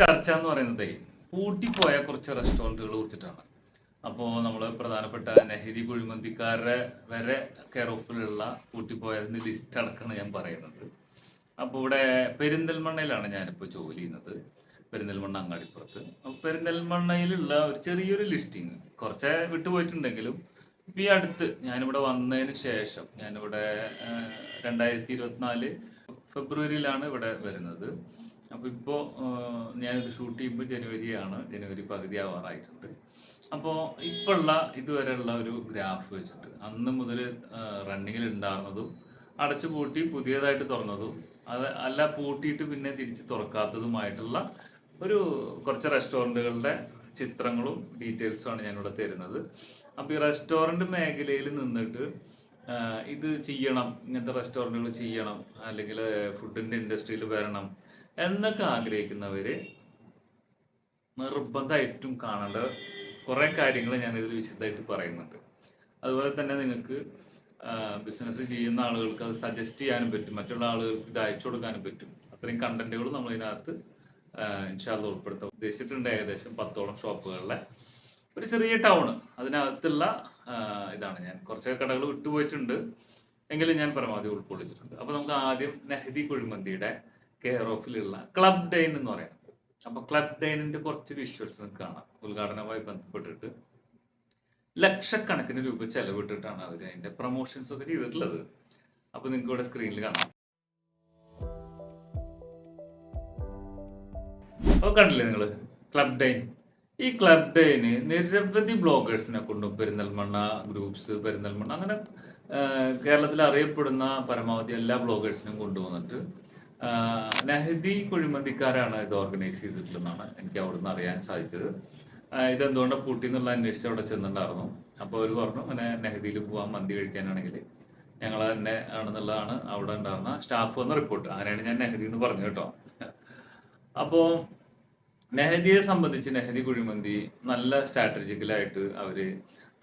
ചർച്ച എന്ന് പറയുന്നത് പൂട്ടിപ്പോയ കുറച്ച് റെസ്റ്റോറന്റുകൾ കുറിച്ചിട്ടാണ്. അപ്പോൾ നമ്മൾ പ്രധാനപ്പെട്ട നെഹരി കുഴിമന്തിക്കാരുടെ വരെ കെയർ ഓഫിലുള്ള പൂട്ടിപ്പോയതിന്റെ ലിസ്റ്റ് അടക്കമാണ് ഞാൻ പറയുന്നത്. അപ്പോൾ ഇവിടെ പെരിന്തൽമണ്ണയിലാണ് ഞാനിപ്പോൾ ജോലി ചെയ്യുന്നത്. പെരിന്തൽമണ്ണ അങ്ങാടിപ്പുറത്ത്. അപ്പോൾ പെരിന്തൽമണ്ണയിലുള്ള ഒരു ചെറിയൊരു ലിസ്റ്റിങ് കുറച്ച് വിട്ടുപോയിട്ടുണ്ടെങ്കിലും ഈ അടുത്ത് ഞാനിവിടെ വന്നതിന് ശേഷം ഞാനിവിടെ രണ്ടായിരത്തി ഇരുപത്തിനാല് ഫെബ്രുവരിയിലാണ് ഇവിടെ വരുന്നത്. അപ്പോൾ ഇപ്പോൾ ഞാനിത് ഷൂട്ട് ചെയ്യുമ്പോൾ ജനുവരിയാണ്. ജനുവരി പകുതി ആവാറായിട്ടുണ്ട്. അപ്പോൾ ഇപ്പോഴുള്ള ഇതുവരെയുള്ള ഒരു ഗ്രാഫ് വെച്ചിട്ട് അന്ന് മുതൽ റണ്ണിങ്ങിൽ ഉണ്ടായിരുന്നതും അടച്ചു പൂട്ടി പുതിയതായിട്ട് തുറന്നതും അത് അല്ല പൂട്ടിയിട്ട് പിന്നെ തിരിച്ച് തുറക്കാത്തതുമായിട്ടുള്ള ഒരു കുറച്ച് റെസ്റ്റോറന്റുകളുടെ ചിത്രങ്ങളും ഡീറ്റെയിൽസുമാണ് ഞാനിവിടെ തരുന്നത്. അപ്പോൾ ഈ റെസ്റ്റോറന്റ് മേഖലയിൽ നിന്നിട്ട് ഇത് ചെയ്യണം ഇങ്ങനത്തെ റെസ്റ്റോറന്റുകൾ ചെയ്യണം അല്ലെങ്കിൽ ഫുഡിന്റെ ഇൻഡസ്ട്രിയിൽ വരണം എന്നൊക്കെ ആഗ്രഹിക്കുന്നവര് നിർബന്ധമായിട്ടും കാണേണ്ട കുറെ കാര്യങ്ങൾ ഞാൻ ഇതിൽ വിശദമായിട്ട് പറയുന്നുണ്ട്. അതുപോലെ തന്നെ നിങ്ങൾക്ക് ബിസിനസ് ചെയ്യുന്ന ആളുകൾക്ക് അത് സജസ്റ്റ് ചെയ്യാനും പറ്റും. മറ്റുള്ള ആളുകൾക്ക് ഇത് അയച്ചു കൊടുക്കാനും പറ്റും. അത്രയും കണ്ടന്റുകൾ നമ്മൾ ഇതിനകത്ത് ഇൻഷാല്ല ഉൾപ്പെടുത്താം. ഉദ്ദേശിച്ചിട്ടുണ്ട് ഏകദേശം പത്തോളം ഷോപ്പുകളിലെ ഒരു ചെറിയ ടൗൺ അതിനകത്തുള്ള ഇതാണ് ഞാൻ. കുറച്ച് കടകൾ വിട്ടുപോയിട്ടുണ്ട്. എങ്കിലും ഞാൻ പരമാവധി ഉൾക്കൊള്ളിച്ചിട്ടുണ്ട്. അപ്പോൾ നമുക്ക് ആദ്യം നെഹദി കുഴിമന്തിയുടെ കെയർ ഓഫിലുള്ള ക്ലബ് ഡൈൻ എന്ന് പറയുന്നത് അപ്പൊ ക്ലബ് ഡൈനിന്റെ കുറച്ച് വിഷ്വൽസ് കാണാം. ഉദ്ഘാടനവുമായി ബന്ധപ്പെട്ടിട്ട് ലക്ഷക്കണക്കിന് രൂപ ചെലവിട്ടിട്ടാണ് അവർ അതിന്റെ പ്രൊമോഷൻസ് ഒക്കെ ചെയ്തിട്ടുള്ളത്. അപ്പൊ നിങ്ങൾക്ക് ഇവിടെ സ്ക്രീനിൽ കാണാം. അപ്പൊ കണ്ടില്ലേ നിങ്ങൾ? ക്ലബ് ഡൈൻ ഈ ക്ലബ് ഡെയിന് നിരവധി ബ്ലോഗേഴ്സിനെ കൊണ്ടും പെരിന്തൽമണ്ണ ഗ്രൂപ്പ്സ് പെരിന്തൽമണ്ണ അങ്ങനെ കേരളത്തിൽ അറിയപ്പെടുന്ന പരമാവധി എല്ലാ ബ്ലോഗേഴ്സിനും കൊണ്ടുവന്നിട്ട് നഹദി കുഴിമന്തിക്കാരാണ് ഇത് ഓർഗനൈസ് ചെയ്തിട്ടുള്ളതെന്നാണ് എനിക്ക് അവിടുന്ന് അറിയാൻ സാധിച്ചത്. ഇതെന്തുകൊണ്ട് പൂട്ടി എന്നുള്ള അന്വേഷിച്ച് അവിടെ ചെന്നിട്ടുണ്ടായിരുന്നു. അപ്പോൾ അവർ പറഞ്ഞു അങ്ങനെ നെഹദിയിൽ പോകാൻ മന്തി കഴിക്കാനാണെങ്കിൽ. ഞങ്ങൾ തന്നെ ആണെന്നുള്ളതാണ് അവിടെ ഉണ്ടായിരുന്ന സ്റ്റാഫ് എന്ന റിപ്പോർട്ട് അങ്ങനെയാണ് ഞാൻ നെഹദി എന്ന് പറഞ്ഞു കേട്ടോ. അപ്പോൾ നെഹദിയെ സംബന്ധിച്ച് നെഹദി കുഴിമന്തി നല്ല സ്ട്രാറ്റജിക്കലായിട്ട് അവർ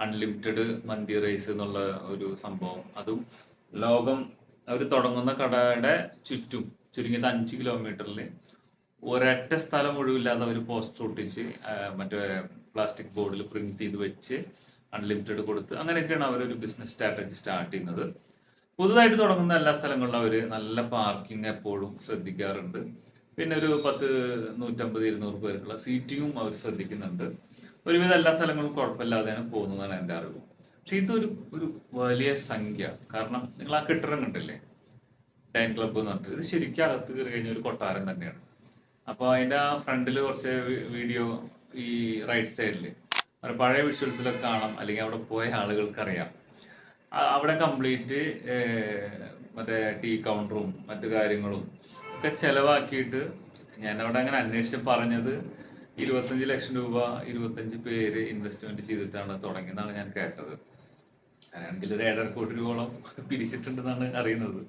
അൺലിമിറ്റഡ് മന്തി റൈസ് എന്നുള്ള ഒരു സംഭവം. അതും ലോകം അവർ തുടങ്ങുന്ന കടയുടെ ചുറ്റും ചുരുങ്ങിയത് അഞ്ച് കിലോമീറ്ററിൽ ഒരൊറ്റ സ്ഥലം ഒഴിവില്ലാതെ അവർ പോസ്റ്റ് ഒട്ടിച്ച് മറ്റേ പ്ലാസ്റ്റിക് ബോർഡിൽ പ്രിന്റ് ചെയ്ത് വെച്ച് അൺലിമിറ്റഡ് കൊടുത്ത് അങ്ങനെയൊക്കെയാണ് അവരൊരു ബിസിനസ് സ്ട്രാറ്റജി സ്റ്റാർട്ട് ചെയ്യുന്നത്. പുതുതായിട്ട് തുടങ്ങുന്ന എല്ലാ സ്ഥലങ്ങളിലും അവർ നല്ല പാർക്കിംഗ് എപ്പോഴും ശ്രദ്ധിക്കാറുണ്ട്. പിന്നെ ഒരു പത്ത് നൂറ്റമ്പത് ഇരുന്നൂറ് പേർക്കുള്ള സീറ്റിങ്ങും അവർ ശ്രദ്ധിക്കുന്നുണ്ട്. ഒരുവിധം എല്ലാ സ്ഥലങ്ങളും കുഴപ്പമില്ലാതെയാണ് പോകുന്നതാണ് എന്റെ അറിവ്. പക്ഷെ ഇതൊരു ഒരു വലിയ സംഖ്യ. കാരണം നിങ്ങൾ ആ കെട്ടിടം കണ്ടില്ലേ? ഡൈൻ ക്ലബ്ബ് എന്ന് പറഞ്ഞിട്ട്. ഇത് ശരിക്കും അകത്ത് കയറി കഴിഞ്ഞ ഒരു കൊട്ടാരം തന്നെയാണ്. അപ്പോൾ അതിന്റെ ആ ഫ്രണ്ടിൽ കുറച്ച് വീഡിയോ ഈ റൈറ്റ് സൈഡിൽ പഴയ വിഷ്വൽസിലൊക്കെ കാണാം. അല്ലെങ്കിൽ അവിടെ പോയ ആളുകൾക്ക് അറിയാം അവിടെ കംപ്ലീറ്റ് മറ്റേ ടീ കൗണ്ടറും മറ്റു കാര്യങ്ങളും ഒക്കെ ചെലവാക്കിയിട്ട് ഞാൻ അവിടെ അങ്ങനെ അന്വേഷിച്ച് പറഞ്ഞത് ഇരുപത്തഞ്ച് ലക്ഷം രൂപ ഇരുപത്തഞ്ച് പേര് ഇൻവെസ്റ്റ്മെന്റ് ചെയ്തിട്ടാണ് തുടങ്ങിയെന്നാണ് ഞാൻ കേട്ടത്. അങ്ങനെയാണെങ്കിൽ ഒരു ഏഴര കോടി രൂപയോളം പിരിച്ചിട്ടുണ്ടെന്നാണ് അറിയുന്നത്.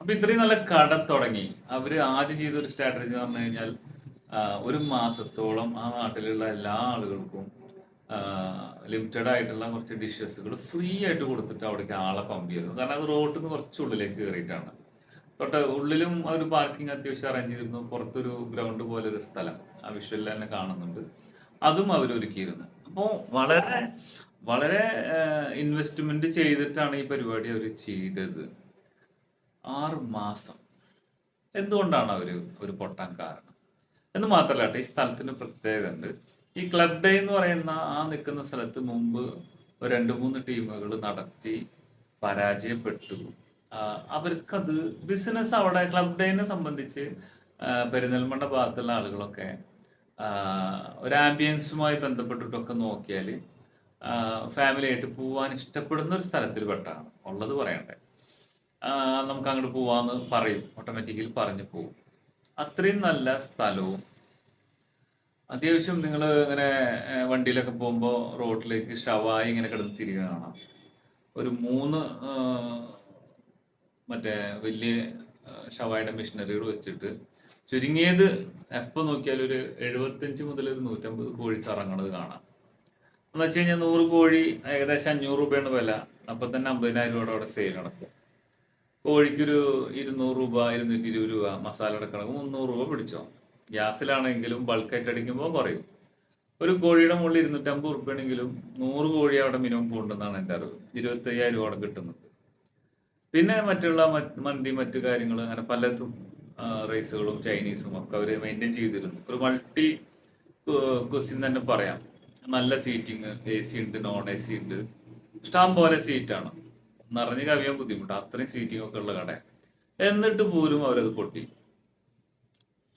അപ്പൊ ഇത്രയും നല്ല കട തുടങ്ങി. അവർ ആദ്യം ചെയ്ത ഒരു സ്ട്രാറ്റജി എന്ന് പറഞ്ഞു കഴിഞ്ഞാൽ ഒരു മാസത്തോളം ആ നാട്ടിലുള്ള എല്ലാ ആളുകൾക്കും ലിമിറ്റഡ് ആയിട്ടുള്ള കുറച്ച് ഡിഷസുകൾ ഫ്രീ ആയിട്ട് കൊടുത്തിട്ട് അവിടേക്ക് ആളെ പമ്പ് ചെയ്തു. കാരണം അത് റോട്ടിൽ നിന്ന് കുറച്ച് ഉള്ളിലേക്ക് കയറിയിട്ടാണ് തൊട്ട് ഉള്ളിലും ഒരു പാർക്കിംഗ് അത്യാവശ്യം അറേഞ്ച് ചെയ്തിരുന്നു. പുറത്തൊരു ഗ്രൗണ്ട് പോലെ ഒരു സ്ഥലം. ആ വിഷ്വലിൽ തന്നെ കാണുന്നുണ്ട്. അതും അവർ ഒരുക്കിയിരുന്നു. അപ്പോൾ വളരെ വളരെ ഇൻവെസ്റ്റ്മെന്റ് ചെയ്തിട്ടാണ് ഈ പരിപാടി അവർ ചെയ്തത്. ആറ് മാസം. എന്തുകൊണ്ടാണ് അവർ ഒരു പൊട്ടാൻ കാരണം? എന്ന് മാത്രമല്ല ഈ സ്ഥലത്തിന് പ്രത്യേകത ഉണ്ട്. ഈ ക്ലബ് ഡേ എന്ന് പറയുന്ന ആ നിൽക്കുന്ന സ്ഥലത്ത് മുമ്പ് രണ്ട് മൂന്ന് ടീമുകൾ നടത്തി പരാജയപ്പെട്ടു. അവർക്കത് ബിസിനസ് അവിടെ ക്ലബ് ഡേനെ സംബന്ധിച്ച് പെരുന്നൽമണ്ണ ഭാഗത്തുള്ള ആളുകളൊക്കെ ഒരു ആംബിയൻസുമായി ബന്ധപ്പെട്ടിട്ടൊക്കെ നോക്കിയാൽ ഫാമിലിയായിട്ട് പോവാൻ ഇഷ്ടപ്പെടുന്ന ഒരു സ്ഥലത്തിൽ പെട്ടാണ്. ഉള്ളത് പറയണ്ടേ? നമുക്ക് അങ്ങോട്ട് പോവാന്ന് പറയും. ഓട്ടോമാറ്റിക്കലി പറഞ്ഞു പോകും അത്രയും നല്ല സ്ഥലവും. അത്യാവശ്യം നിങ്ങൾ ഇങ്ങനെ വണ്ടിയിലൊക്കെ പോകുമ്പോൾ റോഡിലേക്ക് ഷവായി ഇങ്ങനെ കിടന്ന് തിരികെ കാണാം. ഒരു മൂന്ന് മറ്റേ വലിയ ഷവായുടെ മെഷീനറികൾ വെച്ചിട്ട് ചുരുങ്ങിയത് എപ്പോൾ നോക്കിയാലും ഒരു എഴുപത്തഞ്ച് മുതൽ ഒരു നൂറ്റമ്പത് കോഴി കറങ്ങണത് കാണാം. എന്ന് വെച്ച് കഴിഞ്ഞാൽ നൂറ് കോഴി ഏകദേശം അഞ്ഞൂറ് രൂപയാണ് വില. അപ്പം തന്നെ അമ്പതിനായിരം രൂപയുടെ അവിടെ സെയിൽ നടക്കും. കോഴിക്കൊരു ഇരുന്നൂറ് രൂപ ഇരുന്നൂറ്റി ഇരുപത് രൂപ മസാല അടക്കണമെങ്കിൽ മുന്നൂറ് രൂപ പിടിച്ചോ. ഗ്യാസിലാണെങ്കിലും ബൾക്കായിട്ട് അടിക്കുമ്പോൾ കുറയും. ഒരു കോഴിയുടെ മുകളിൽ ഇരുന്നൂറ്റമ്പത് ഉറുപ്പ്യാണെങ്കിലും നൂറ് കോഴി അവിടെ മിനിമം പോണ്ടെന്നാണ് എന്റെ അറിവ്. ഇരുപത്തയ്യായിരം രൂപ അവിടെ കിട്ടുന്നത്. പിന്നെ മറ്റുള്ള മന്തി മറ്റു കാര്യങ്ങൾ അങ്ങനെ പലതും റൈസുകളും ചൈനീസും ഒക്കെ അവർ മെയിന്റെയിൻ ചെയ്തിരുന്നു. ഒരു മൾട്ടി ക്വസ്റ്റ്യൻ തന്നെ പറയാം. നല്ല സീറ്റിംഗ് എ സി ഉണ്ട് നോൺ എ സി ഉണ്ട്. ഇഷ്ടം പോലെ സീറ്റാണ് നിറഞ്ഞു കവിയാൻ ബുദ്ധിമുട്ടാണ് അത്രയും സീറ്റിംഗ് ഒക്കെ ഉള്ള കട എന്നിട്ട് പോലും അവരത് പൊട്ടി.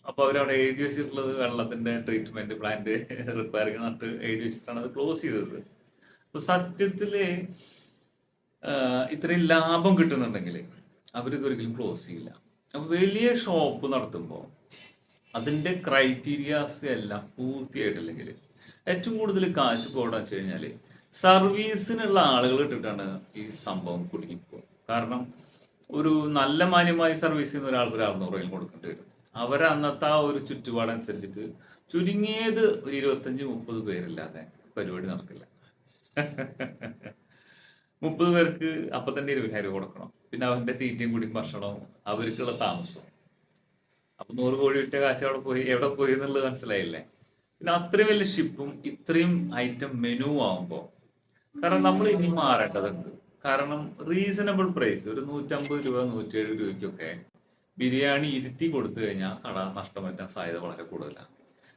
അപ്പൊ അവരവിടെ എഴുതി വെച്ചിട്ടുള്ളത് വെള്ളത്തിന്റെ ട്രീറ്റ്മെന്റ് പ്ലാന്റ് റിപ്പയറിംഗ് നട്ട് എഴുതി വെച്ചിട്ടാണ് അത് ക്ലോസ് ചെയ്തത്. അപ്പൊ സത്യത്തിൽ ആഹ് ഇത്രയും ലാഭം കിട്ടുന്നുണ്ടെങ്കിൽ അവരിതൊരിക്കലും ക്ലോസ് ചെയ്യില്ല. അപ്പൊ വലിയ ഷോപ്പ് നടത്തുമ്പോൾ അതിന്റെ ക്രൈറ്റീരിയാസ് എല്ലാം പൂർത്തിയായിട്ടില്ലെങ്കിൽ ഏറ്റവും കൂടുതൽ കാശ് പോകണമെന്ന് വെച്ച് കഴിഞ്ഞാൽ സർവീസിനുള്ള ആളുകൾ ഇട്ടിട്ടാണ് ഈ സംഭവം കുടുങ്ങിപ്പോ കാരണം ഒരു നല്ല മാന്യമായി സർവീസ് ചെയ്യുന്ന ഒരാൾക്ക് ഒരു അറുന്നൂറ് രൂപയിൽ കൊടുക്കേണ്ടി വരും. അവരെ അന്നത്തെ ആ ഒരു ചുറ്റുപാടനുസരിച്ചിട്ട് ചുരുങ്ങിയത് ഒരു ഇരുപത്തഞ്ച് മുപ്പത് പേരില്ലാതെ പരിപാടി നടക്കില്ല. മുപ്പത് പേർക്ക് അപ്പം തന്നെ ഇരുപതിനായിരം രൂപ കൊടുക്കണം. പിന്നെ അവന്റെ തീറ്റയും കൂടി ഭക്ഷണവും അവർക്കുള്ള താമസവും. അപ്പം നൂറ് കോടി വിറ്റ കാശ് അവിടെ പോയി എവിടെ പോയി എന്നുള്ളത് മനസ്സിലായില്ലേ? പിന്നെ അത്രയും വലിയ ഷിപ്പും ഇത്രയും ഐറ്റം മെനുവും ആവുമ്പോൾ കാരണം നമ്മൾ ഇനി മാറേണ്ടതുണ്ട്. കാരണം റീസണബിൾ പ്രൈസ് ഒരു നൂറ്റമ്പത് രൂപ നൂറ്റി എഴുപത് രൂപയ്ക്കൊക്കെ ബിരിയാണി ഇരുത്തി കൊടുത്തു കഴിഞ്ഞാൽ കട നഷ്ടം പറ്റാൻ സാധ്യത വളരെ കൂടുതലാണ്.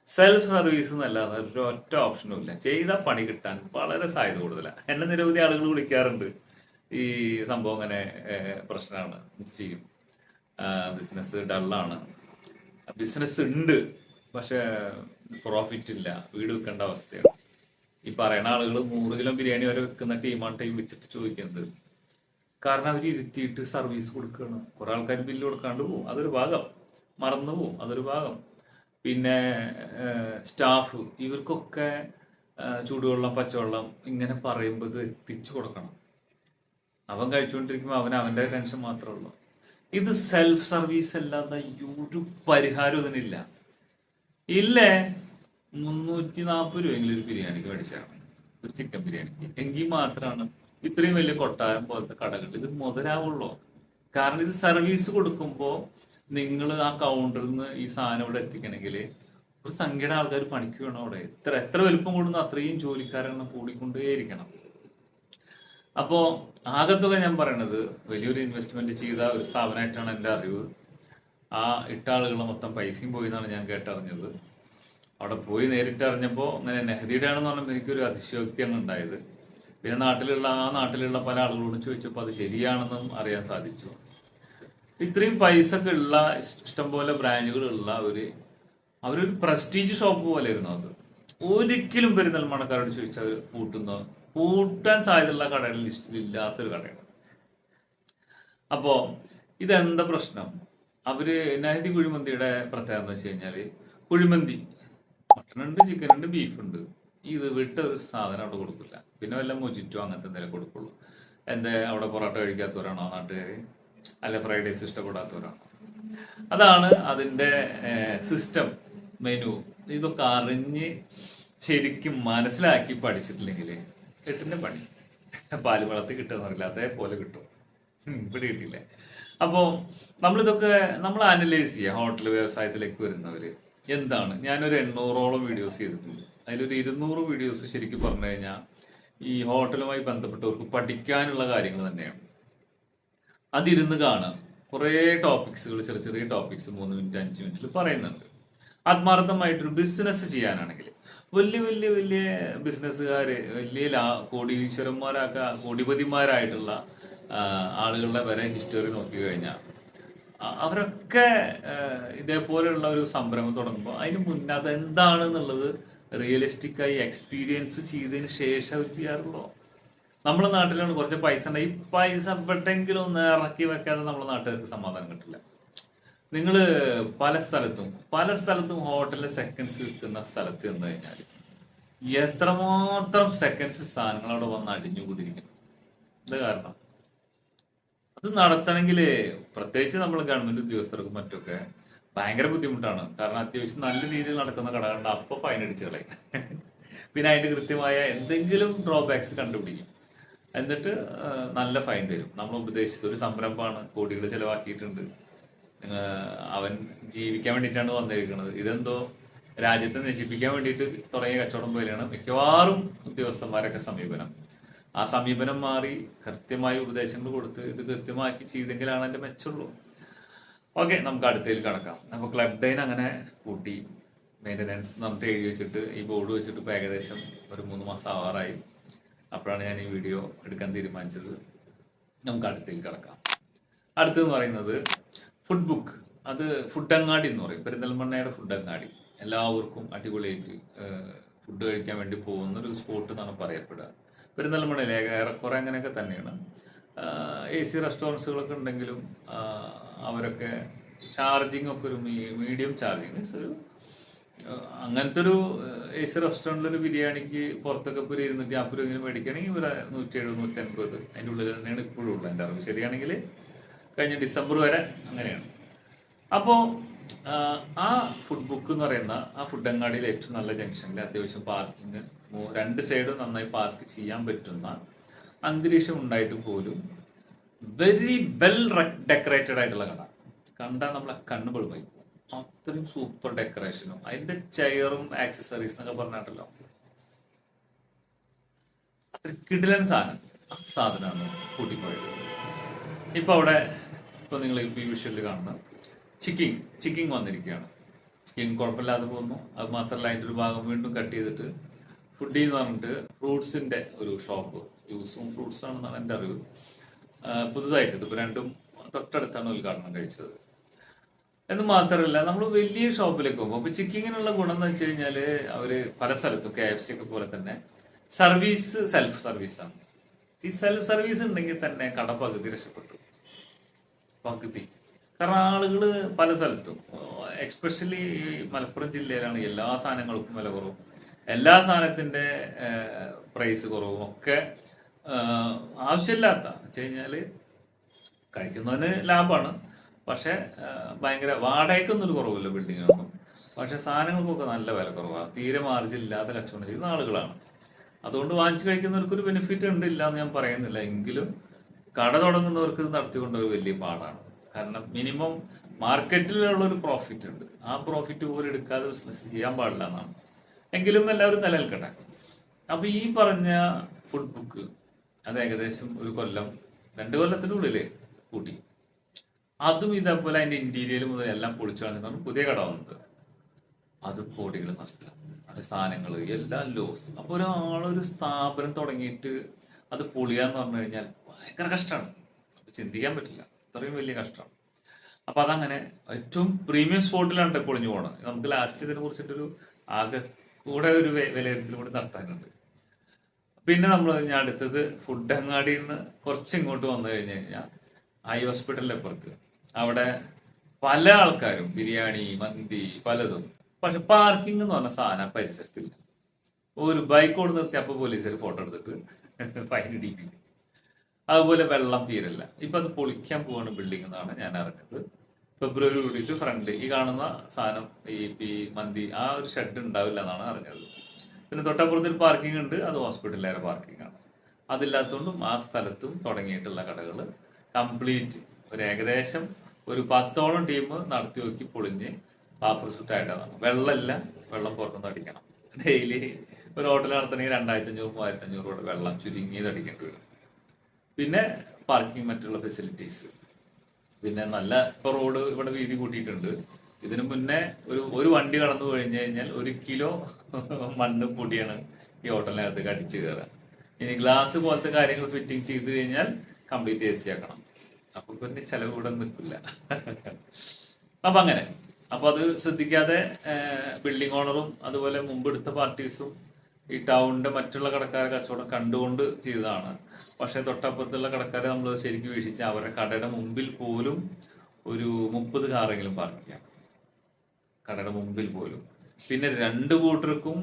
സെൽഫ് സർവീസ് എന്നല്ലാതെ ഒരു ഒറ്റ ഓപ്ഷനും ഇല്ല. ചെയ്ത പണി കിട്ടാൻ വളരെ സാധ്യത കൂടുതലാണ്. എന്നെ നിരവധി ആളുകൾ വിളിക്കാറുണ്ട്. ഈ സംഭവം അങ്ങനെ പ്രശ്നമാണ്. ചെയ്യും? ബിസിനസ് ഡള്ളാണ് ബിസിനസ് ഉണ്ട്. പക്ഷെ പ്രോഫിറ്റ് ഇല്ല. വീട് വെക്കേണ്ട അവസ്ഥയാണ്. ഈ പറയുന്ന ആളുകൾ നൂറ് കിലോ ബിരിയാണി വരെ വെക്കുന്ന ടീമാണ് ടൈം വെച്ചിട്ട് ചോദിക്കുന്നത്. കാരണം അവർ ഇരുത്തിയിട്ട് സർവീസ് കൊടുക്കുകയാണ് കുറെ ആൾക്കാർ ബില്ല് കൊടുക്കാണ്ട് പോകും അതൊരു ഭാഗം. മറന്നു പോകും അതൊരു ഭാഗം. പിന്നെ സ്റ്റാഫ് ഇവർക്കൊക്കെ ചൂടുവെള്ളം പച്ചവെള്ളം ഇങ്ങനെ പറയുമ്പോൾ ഇത് എത്തിച്ചു കൊടുക്കണം. അവൻ കഴിച്ചുകൊണ്ടിരിക്കുമ്പോൾ അവൻ അവന്റെ ടെൻഷൻ മാത്രമേ ഉള്ളൂ. ഇത് സെൽഫ് സർവീസ് അല്ലാതെ ഒരു പരിഹാരം ഇതിനില്ല. ഇല്ലേ? മുന്നൂറ്റി നാൽപ്പത് രൂപയെങ്കിലും ഒരു ബിരിയാണിക്ക് മേടിച്ചാണ് ഒരു ചിക്കൻ ബിരിയാണിക്ക്. എങ്കിൽ മാത്രമാണ് ഇത്രയും വലിയ കൊട്ടാരം പോലത്തെ കടകൾ. ഇത് മുതലാവുള്ളൂ. കാരണം ഇത് സർവീസ് കൊടുക്കുമ്പോൾ നിങ്ങൾ ആ കൗണ്ടറിൽ നിന്ന് ഈ സാധനം ഇവിടെ എത്തിക്കണമെങ്കിൽ ഒരു സംഖ്യയുടെ ആൾക്കാർ പണിക്ക് വേണം അവിടെ. എത്ര എത്ര വലുപ്പം കൂടുന്നു അത്രയും ജോലിക്കാരെണ്ണം കൂടിക്കൊണ്ടേയിരിക്കണം. അപ്പോൾ ആകത്തുക ഞാൻ പറയണത് വലിയൊരു ഇൻവെസ്റ്റ്മെന്റ് ചെയ്ത ഒരു സ്ഥാപനമായിട്ടാണ് എന്റെ അറിവ്. ആ ഇട്ട ആളുകളെ മൊത്തം പൈസയും പോയി എന്നാണ് ഞാൻ കേട്ടറിഞ്ഞത്. അവിടെ പോയി നേരിട്ട് അറിഞ്ഞപ്പോൾ അങ്ങനെ നെഹദിയുടെ ആണെന്ന് പറഞ്ഞപ്പോൾ എനിക്കൊരു അതിശയോക്തിയാണ് ഉണ്ടായത്. പിന്നെ നാട്ടിലുള്ള ആ നാട്ടിലുള്ള പല ആളുകളോട് ചോദിച്ചപ്പോൾ അത് ശരിയാണെന്നും അറിയാൻ സാധിച്ചു. ഇത്രയും പൈസ ഒക്കെ ഉള്ള ഇഷ്ടംപോലെ ബ്രാഞ്ചുകളുള്ള ഒരു അവരൊരു പ്രസ്റ്റീജ് ഷോപ്പ് പോലെ ആയിരുന്നു അത്. ഒരിക്കലും പെരുന്നൽമണക്കാരോട് ചോദിച്ചാൽ അവർ പൂട്ടുന്ന പൂട്ടാൻ സാധ്യതയുള്ള കടയുടെ ലിസ്റ്റിൽ ഇല്ലാത്തൊരു കടയാണ്. അപ്പോൾ ഇതെന്താ പ്രശ്നം? അവർ നഹദി കുഴിമന്തിയുടെ പ്രത്യേകത എന്ന് വെച്ച് കഴിഞ്ഞാൽ കുഴിമന്തി മട്ടൺ ഉണ്ട് ചിക്കൻ ഉണ്ട് ബീഫ് ഉണ്ട്. ഇത് വിട്ട ഒരു സാധനം അവിടെ കൊടുക്കില്ല. പിന്നെ വല്ല മൊജിറ്റോ അങ്ങനത്തെ എന്തെങ്കിലും കൊടുക്കുള്ളൂ. എന്താ അവിടെ പൊറോട്ട കഴിക്കാത്തവരാണോ നാട്ടുകാർ അല്ല ഫ്രൈഡ് റൈസ് ഇഷ്ടപ്പെടാത്തവരാണോ? അതാണ് അതിന്റെ സിസ്റ്റം മെനു ഇതൊക്കെ അറിഞ്ഞ് ശരിക്കും മനസ്സിലാക്കി പഠിച്ചിട്ടില്ലെങ്കിൽ എട്ടിന്റെ പണി. പാൽ വളർത്തി കിട്ടുമെന്ന് പോലെ അതേപോലെ കിട്ടും. ഇവിടെ കിട്ടില്ലേ അപ്പോ നമ്മളിതൊക്കെ നമ്മൾ അനലൈസ് ചെയ്യുക ഹോട്ടൽ വ്യവസായത്തിലേക്ക് വരുന്നവര്. എന്താണ്? ഞാനൊരു എണ്ണൂറോളം വീഡിയോസ് ചെയ്തിട്ടുണ്ട്. അതിലൊരു ഇരുന്നൂറ് വീഡിയോസ് ശരിക്കും പറഞ്ഞു കഴിഞ്ഞാൽ ഈ ഹോട്ടലുമായി ബന്ധപ്പെട്ടവർക്ക് പഠിക്കാനുള്ള കാര്യങ്ങൾ തന്നെയാണ്. അതിരുന്ന് കാണാം. കുറേ ടോപ്പിക്സുകൾ ചെറിയ ചെറിയ ടോപ്പിക്സ് മൂന്ന് മിനിറ്റ് അഞ്ച് മിനിറ്റിൽ പറയുന്നുണ്ട്. ആത്മാർത്ഥമായിട്ടൊരു ബിസിനസ് ചെയ്യാനാണെങ്കിൽ വലിയ വലിയ വലിയ ബിസിനസ്സുകാര് വലിയ ലാ കോടീശ്വരന്മാരാക്ക കോടിപതിമാരായിട്ടുള്ള ആളുകളുടെ വരെ ഹിസ്റ്ററി നോക്കി കഴിഞ്ഞാൽ അവരൊക്കെ ഇതേപോലെയുള്ള ഒരു സംരംഭം തുടങ്ങുമ്പോൾ അതിന് മുന്നേ അതെന്താണെന്നുള്ളത് റിയലിസ്റ്റിക് ആയി എക്സ്പീരിയൻസ് ചെയ്തതിന് ശേഷം അവർ ചെയ്യാറുള്ളൂ നമ്മുടെ നാട്ടിലാണ് കുറച്ച് പൈസ ഈ പൈസ പെട്ടെങ്കിലും ഒന്ന് ഇറക്കി വെക്കാതെ നമ്മുടെ നാട്ടുകാർക്ക് സമാധാനം കിട്ടില്ല. നിങ്ങൾ പല സ്ഥലത്തും പല സ്ഥലത്തും ഹോട്ടലിൽ സെക്കൻഡ്സ് വിൽക്കുന്ന സ്ഥലത്ത് നിന്ന് കഴിഞ്ഞാൽ എത്രമാത്രം സെക്കൻഡ്സ് സാധനങ്ങൾ അവിടെ വന്ന് അടിഞ്ഞുകൂടിയിരിക്കുന്നു? ഇത് കാരണം? അത് നടത്തണമെങ്കിൽ പ്രത്യേകിച്ച് നമ്മൾ ഗവൺമെന്റ് ഉദ്യോഗസ്ഥർക്കും മറ്റൊക്കെ ഭയങ്കര ബുദ്ധിമുട്ടാണ്. കാരണം അത്യാവശ്യം നല്ല രീതിയിൽ നടക്കുന്ന കടകളുണ്ട്. അപ്പൊ ഫൈൻ അടിച്ചു കളയും. പിന്നെ അതിന്റെ കൃത്യമായ എന്തെങ്കിലും ഡ്രോബാക്സ് കണ്ടുപിടിക്കും. എന്നിട്ട് നല്ല ഫൈൻ തരും. നമ്മൾ ഉപദേശിച്ചത് ഒരു സംരംഭമാണ്. കോടികൾ ചെലവാക്കിയിട്ടുണ്ട്. അവൻ ജീവിക്കാൻ വേണ്ടിയിട്ടാണ് വന്നിരിക്കുന്നത്. ഇതെന്തോ രാജ്യത്തെ നശിപ്പിക്കാൻ വേണ്ടിയിട്ട് തുടങ്ങിയ കച്ചവടം പോലെയാണ് മിക്കവാറും ഉദ്യോഗസ്ഥന്മാരൊക്കെ സമീപനം. ആ സമീപനം മാറി കൃത്യമായ ഉപദേശങ്ങൾ കൊടുത്ത് ഇത് കൃത്യമാക്കി ചെയ്തെങ്കിലാണ് എന്റെ മെച്ചമുള്ളൂ ഓക്കെ നമുക്ക് അടുത്തതിൽ കടക്കാം. അപ്പോൾ ക്ലബ് ഡൈൻ അങ്ങനെ കൂട്ടി മെയിന്റനൻസ് നമുക്ക് എഴുതി വെച്ചിട്ട് ഈ ബോർഡ് വെച്ചിട്ട് ഇപ്പോൾ ഏകദേശം ഒരു മൂന്ന് മാസം ആവാറായി. അപ്പോഴാണ് ഞാൻ ഈ വീഡിയോ എടുക്കാൻ തീരുമാനിച്ചത്. നമുക്ക് അടുത്തേക്ക് കിടക്കാം. അടുത്തെന്ന് പറയുന്നത് ഫുഡ് ബുക്ക് അത് ഫുഡ് അങ്ങാടി എന്ന് പറയും. പെരിന്തൽമണ്ണയുടെ ഫുഡ് അങ്ങാടി. എല്ലാവർക്കും അടിപൊളിയായിട്ട് ഫുഡ് കഴിക്കാൻ വേണ്ടി പോകുന്ന ഒരു സ്പോട്ട് എന്നാണ് പറയപ്പെടുക. പെരിന്തൽമണ്ണയിൽ ഏറെക്കുറെ അങ്ങനെയൊക്കെ തന്നെയാണ്. എ സി റെസ്റ്റോറൻസുകളൊക്കെ ഉണ്ടെങ്കിലും അവരൊക്കെ ചാർജിങ് ഒക്കെ ഒരു മീഡിയം ചാർജിങ് മീൻസ് ഒരു അങ്ങനത്തെ ഒരു എ സി റെസ്റ്റോറന്റിൽ ഒരു ബിരിയാണിക്ക് പുറത്തൊക്കെ ഇപ്പോൾ ഒരു ഇരുന്നൂറ്റി നാൽപ്പത് രൂപ മേടിക്കുകയാണെങ്കിൽ ഒരു നൂറ്റി എഴുപത് നൂറ്റി അൻപത് അതിന്റെ ഉള്ളിൽ തന്നെയാണ് ഇപ്പോഴും ഉള്ളത്. എന്റെ അറിവ് ശരിയാണെങ്കിൽ കഴിഞ്ഞ ഡിസംബർ വരെ അങ്ങനെയാണ്. അപ്പോൾ ആ ഫുഡ് ബുക്ക് എന്ന് പറയുന്ന ആ ഫുഡ് അങ്ങാടിയിലെ ഏറ്റവും നല്ല ജംഗ്ഷനിൽ അത്യാവശ്യം പാർക്കിങ് രണ്ട് സൈഡും നന്നായി പാർക്ക് ചെയ്യാൻ പറ്റുന്ന അന്തരീക്ഷം ഉണ്ടായിട്ട് പോലും വെരി വെൽ ഡെക്കറേറ്റഡ് ആയിട്ടുള്ള കട. കണ്ടാൽ നമ്മളെ കണ്ണ് പൊളിപ്പോയി അത്രയും സൂപ്പർ ഡെക്കറേഷനും അതിന്റെ ചെയറും ആക്സസറീസ് എന്നൊക്കെ പറഞ്ഞിട്ടല്ലോ. അത്ര കിടിലൻ സാധനം. ആ സാധനമാണ് കൂട്ടിപ്പോയത് ഇപ്പൊ അവിടെ ഇപ്പൊ നിങ്ങൾ ഈ വിഷ്വലിൽ കാണുന്ന ചിക്കിങ് ചിക്കിങ് വന്നിരിക്കുകയാണ്. ചിക്കിങ് കുഴപ്പമില്ലാതെ പോകുന്നു. അത് മാത്രമല്ല അതിന്റെ ഒരു ഭാഗം വീണ്ടും കട്ട് ചെയ്തിട്ട് ഫുഡി എന്ന് പറഞ്ഞിട്ട് ഫ്രൂട്ട്സിന്റെ ഒരു ഷോപ്പ് ജ്യൂസും ഫ്രൂട്ട്സും ആണെന്നാണ് എന്റെ അറിവ്. പുതുതായിട്ട് ഇതിപ്പോൾ രണ്ടും തൊട്ടടുത്താണ് ഉദ്ഘാടനം കഴിച്ചത്. എന്ന് മാത്രമല്ല നമ്മൾ വലിയ ഷോപ്പിലേക്ക് പോകുമ്പോൾ അപ്പോൾ ചിക്കിങ്ങിനുള്ള ഗുണം എന്ന് വെച്ച് കഴിഞ്ഞാൽ അവർ പല സ്ഥലത്തും കെ എഫ് സി ഒക്കെ പോലെ തന്നെ സർവീസ് സെൽഫ് സർവീസാണ് ഈ സെൽഫ് സർവീസ് ഉണ്ടെങ്കിൽ തന്നെ കട പകുതി രക്ഷപ്പെട്ടു. പകുതി. കാരണം ആളുകൾ പല സ്ഥലത്തും. എക്സ്പെഷ്യലി ഈ മലപ്പുറം ജില്ലയിലാണ് എല്ലാ സാധനങ്ങൾക്കും വില കുറവും. എല്ലാ സാധനത്തിന്റെ പ്രൈസ് കുറവും ഒക്കെ ആവശ്യമില്ലാത്ത വെച്ച് കഴിഞ്ഞാൽ കഴിക്കുന്നതിന് ലാഭമാണ്. പക്ഷേ ഭയങ്കര വാടകയ്ക്കൊന്നും ഒരു കുറവില്ല ബിൽഡിങ്ങൊന്നും പക്ഷെ സാധനങ്ങൾക്കൊക്കെ നല്ല വില കുറവാണ് തീരെ മാർജിൻ ഇല്ലാതെ കച്ചവടം ചെയ്യുന്ന ആളുകളാണ്. അതുകൊണ്ട് വാങ്ങിച്ചു കഴിക്കുന്നവർക്ക് ഒരു ബെനിഫിറ്റ് ഉണ്ട് ഇല്ല എന്ന് ഞാൻ പറയുന്നില്ല. എങ്കിലും കട തുടങ്ങുന്നവർക്ക് ഇത് നടത്തിക്കൊണ്ട് വലിയ പാടാണ്. കാരണം മിനിമം മാർക്കറ്റിലുള്ള ഒരു പ്രോഫിറ്റ് ഉണ്ട്. ആ പ്രോഫിറ്റ് പോലും എടുക്കാതെ ബിസിനസ് ചെയ്യാൻ പാടില്ല എന്നാണ്. എങ്കിലും എല്ലാവരും നിലനിൽക്കട്ടെ. അപ്പൊ ഈ പറഞ്ഞ ഫുഡ് ബുക്ക് അത് ഏകദേശം ഒരു കൊല്ലം രണ്ട് കൊല്ലത്തിനുള്ളിൽ കൂട്ടി. അതും ഇതേപോലെ അതിന്റെ ഇന്റീരിയൽ മുതൽ എല്ലാം പൊളിച്ചു കളഞ്ഞാണ് പുതിയ കട വന്നത്. അത് കോടികൾ നഷ്ടം. അത് സാധനങ്ങൾ എല്ലാം ലോസ് അപ്പൊ ഒരാളൊരു സ്ഥാപനം തുടങ്ങിയിട്ട് അത് പൊളിയാന്ന് പറഞ്ഞു കഴിഞ്ഞാൽ ഭയങ്കര കഷ്ടമാണ് ചിന്തിക്കാൻ പറ്റില്ല. അത്രയും വലിയ കഷ്ടം. അപ്പൊ അതങ്ങനെ ഏറ്റവും പ്രീമിയം സ്പോട്ടിലാണ് ട്ടോ ഒളിഞ്ഞു പോകണം നമുക്ക് ലാസ്റ്റ് ഇതിനെ കുറിച്ചിട്ടൊരു ആകെ കൂടെ ഒരു വിലയിരുത്തൽ കൂടി നടത്താനുണ്ട്. പിന്നെ നമ്മൾ ഞാൻ അടുത്തത് ഫുഡ് അങ്ങാടിയിൽ നിന്ന് കുറച്ച് ഇങ്ങോട്ട് വന്നു കഴിഞ്ഞു കഴിഞ്ഞാൽ ഐ ഹോസ്പിറ്റലിന്റെ പുറത്ത്. അവിടെ പല ആൾക്കാരും ബിരിയാണി മന്തി പലതും. പക്ഷെ പാർക്കിംഗ് എന്ന് പറഞ്ഞ സാധനം പരിസരത്തില്ല. ഒരു ബൈക്ക് കൊണ്ട് നിർത്തി അപ്പൊ പോലീസുകാർ ഫോട്ടോ എടുത്തിട്ട് ഫൈൻ ഇടിക്കും അതുപോലെ വെള്ളം തീരല്ല. ഇപ്പൊ അത് പൊളിക്കാൻ പോവാണ് ബിൽഡിംഗ് എന്നാണ് ഞാൻ അറിഞ്ഞത്. ഫെബ്രുവരി കൂടിയിട്ട് ഫ്രണ്ട് ഈ കാണുന്ന സാധനം ഈ പി മന്തി ആ ഒരു ഷെഡ് ഉണ്ടാവില്ല എന്നാണ് അറിഞ്ഞത്. പിന്നെ തൊട്ടപ്പുറത്ത് ഒരു പാർക്കിംഗ് ഉണ്ട്. അത് ഹോസ്പിറ്റലിലേറെ പാർക്കിംഗ് ആണ്. അതില്ലാത്തതുകൊണ്ടും ആ സ്ഥലത്തും തുടങ്ങിയിട്ടുള്ള കടകൾ കംപ്ലീറ്റ് ഒരു ഏകദേശം ഒരു പത്തോളം ടീം നടത്തി നോക്കി പൊളിഞ്ഞ് പാപ്പർ സുട്ടായിട്ടാണ് വെള്ളമില്ല. വെള്ളം പുറത്തുനിന്ന് അടിക്കണം. ഡെയിലി ഒരു ഹോട്ടൽ നടത്തണമെങ്കിൽ രണ്ടായിരത്തി അഞ്ഞൂറ് മൂവായിരത്തി അഞ്ഞൂറ് വെള്ളം ചുരുങ്ങിയത് അടിക്കേണ്ടി വരും. പിന്നെ പാർക്കിംഗ് മറ്റുള്ള ഫെസിലിറ്റീസ് പിന്നെ നല്ല ഇപ്പൊ റോഡ് ഇവിടെ വീതി കൂട്ടിയിട്ടുണ്ട്. ഇതിനു മുന്നേ ഒരു ഒരു വണ്ടി കടന്നു കഴിഞ്ഞു കഴിഞ്ഞാൽ ഒരു കിലോ മണ്ണ് പൊടിയാണ് ഈ ഹോട്ടലിനകത്ത് കടിച്ചു കയറുക ഇനി ഗ്ലാസ് പോലത്തെ കാര്യങ്ങൾ ഫിറ്റിംഗ് ചെയ്ത് കഴിഞ്ഞാൽ കംപ്ലീറ്റ് എ സി ആക്കണം. അപ്പൊ പിന്നെ ചെലവ് ഇവിടെ നിൽക്കില്ല. അപ്പൊ അങ്ങനെ. അപ്പൊ അത് ശ്രദ്ധിക്കാതെ ബിൽഡിംഗ് ഓണറും അതുപോലെ മുമ്പ് എടുത്ത പാർട്ടീസും ഈ ടൗണിന്റെ മറ്റുള്ള കടക്കാരെ കച്ചവടം കണ്ടുകൊണ്ട് ചെയ്തതാണ്. പക്ഷെ തൊട്ടപ്പുറത്തുള്ള കടക്കാരെ നമ്മൾ ശരിക്കും വീക്ഷിച്ചാൽ അവരുടെ കടയുടെ മുമ്പിൽ പോലും ഒരു മുപ്പത് കാറെങ്കിലും പാർക്ക് ചെയ്യാം. കടയുടെ മുമ്പിൽ പോലും. പിന്നെ രണ്ട് കൂട്ടർക്കും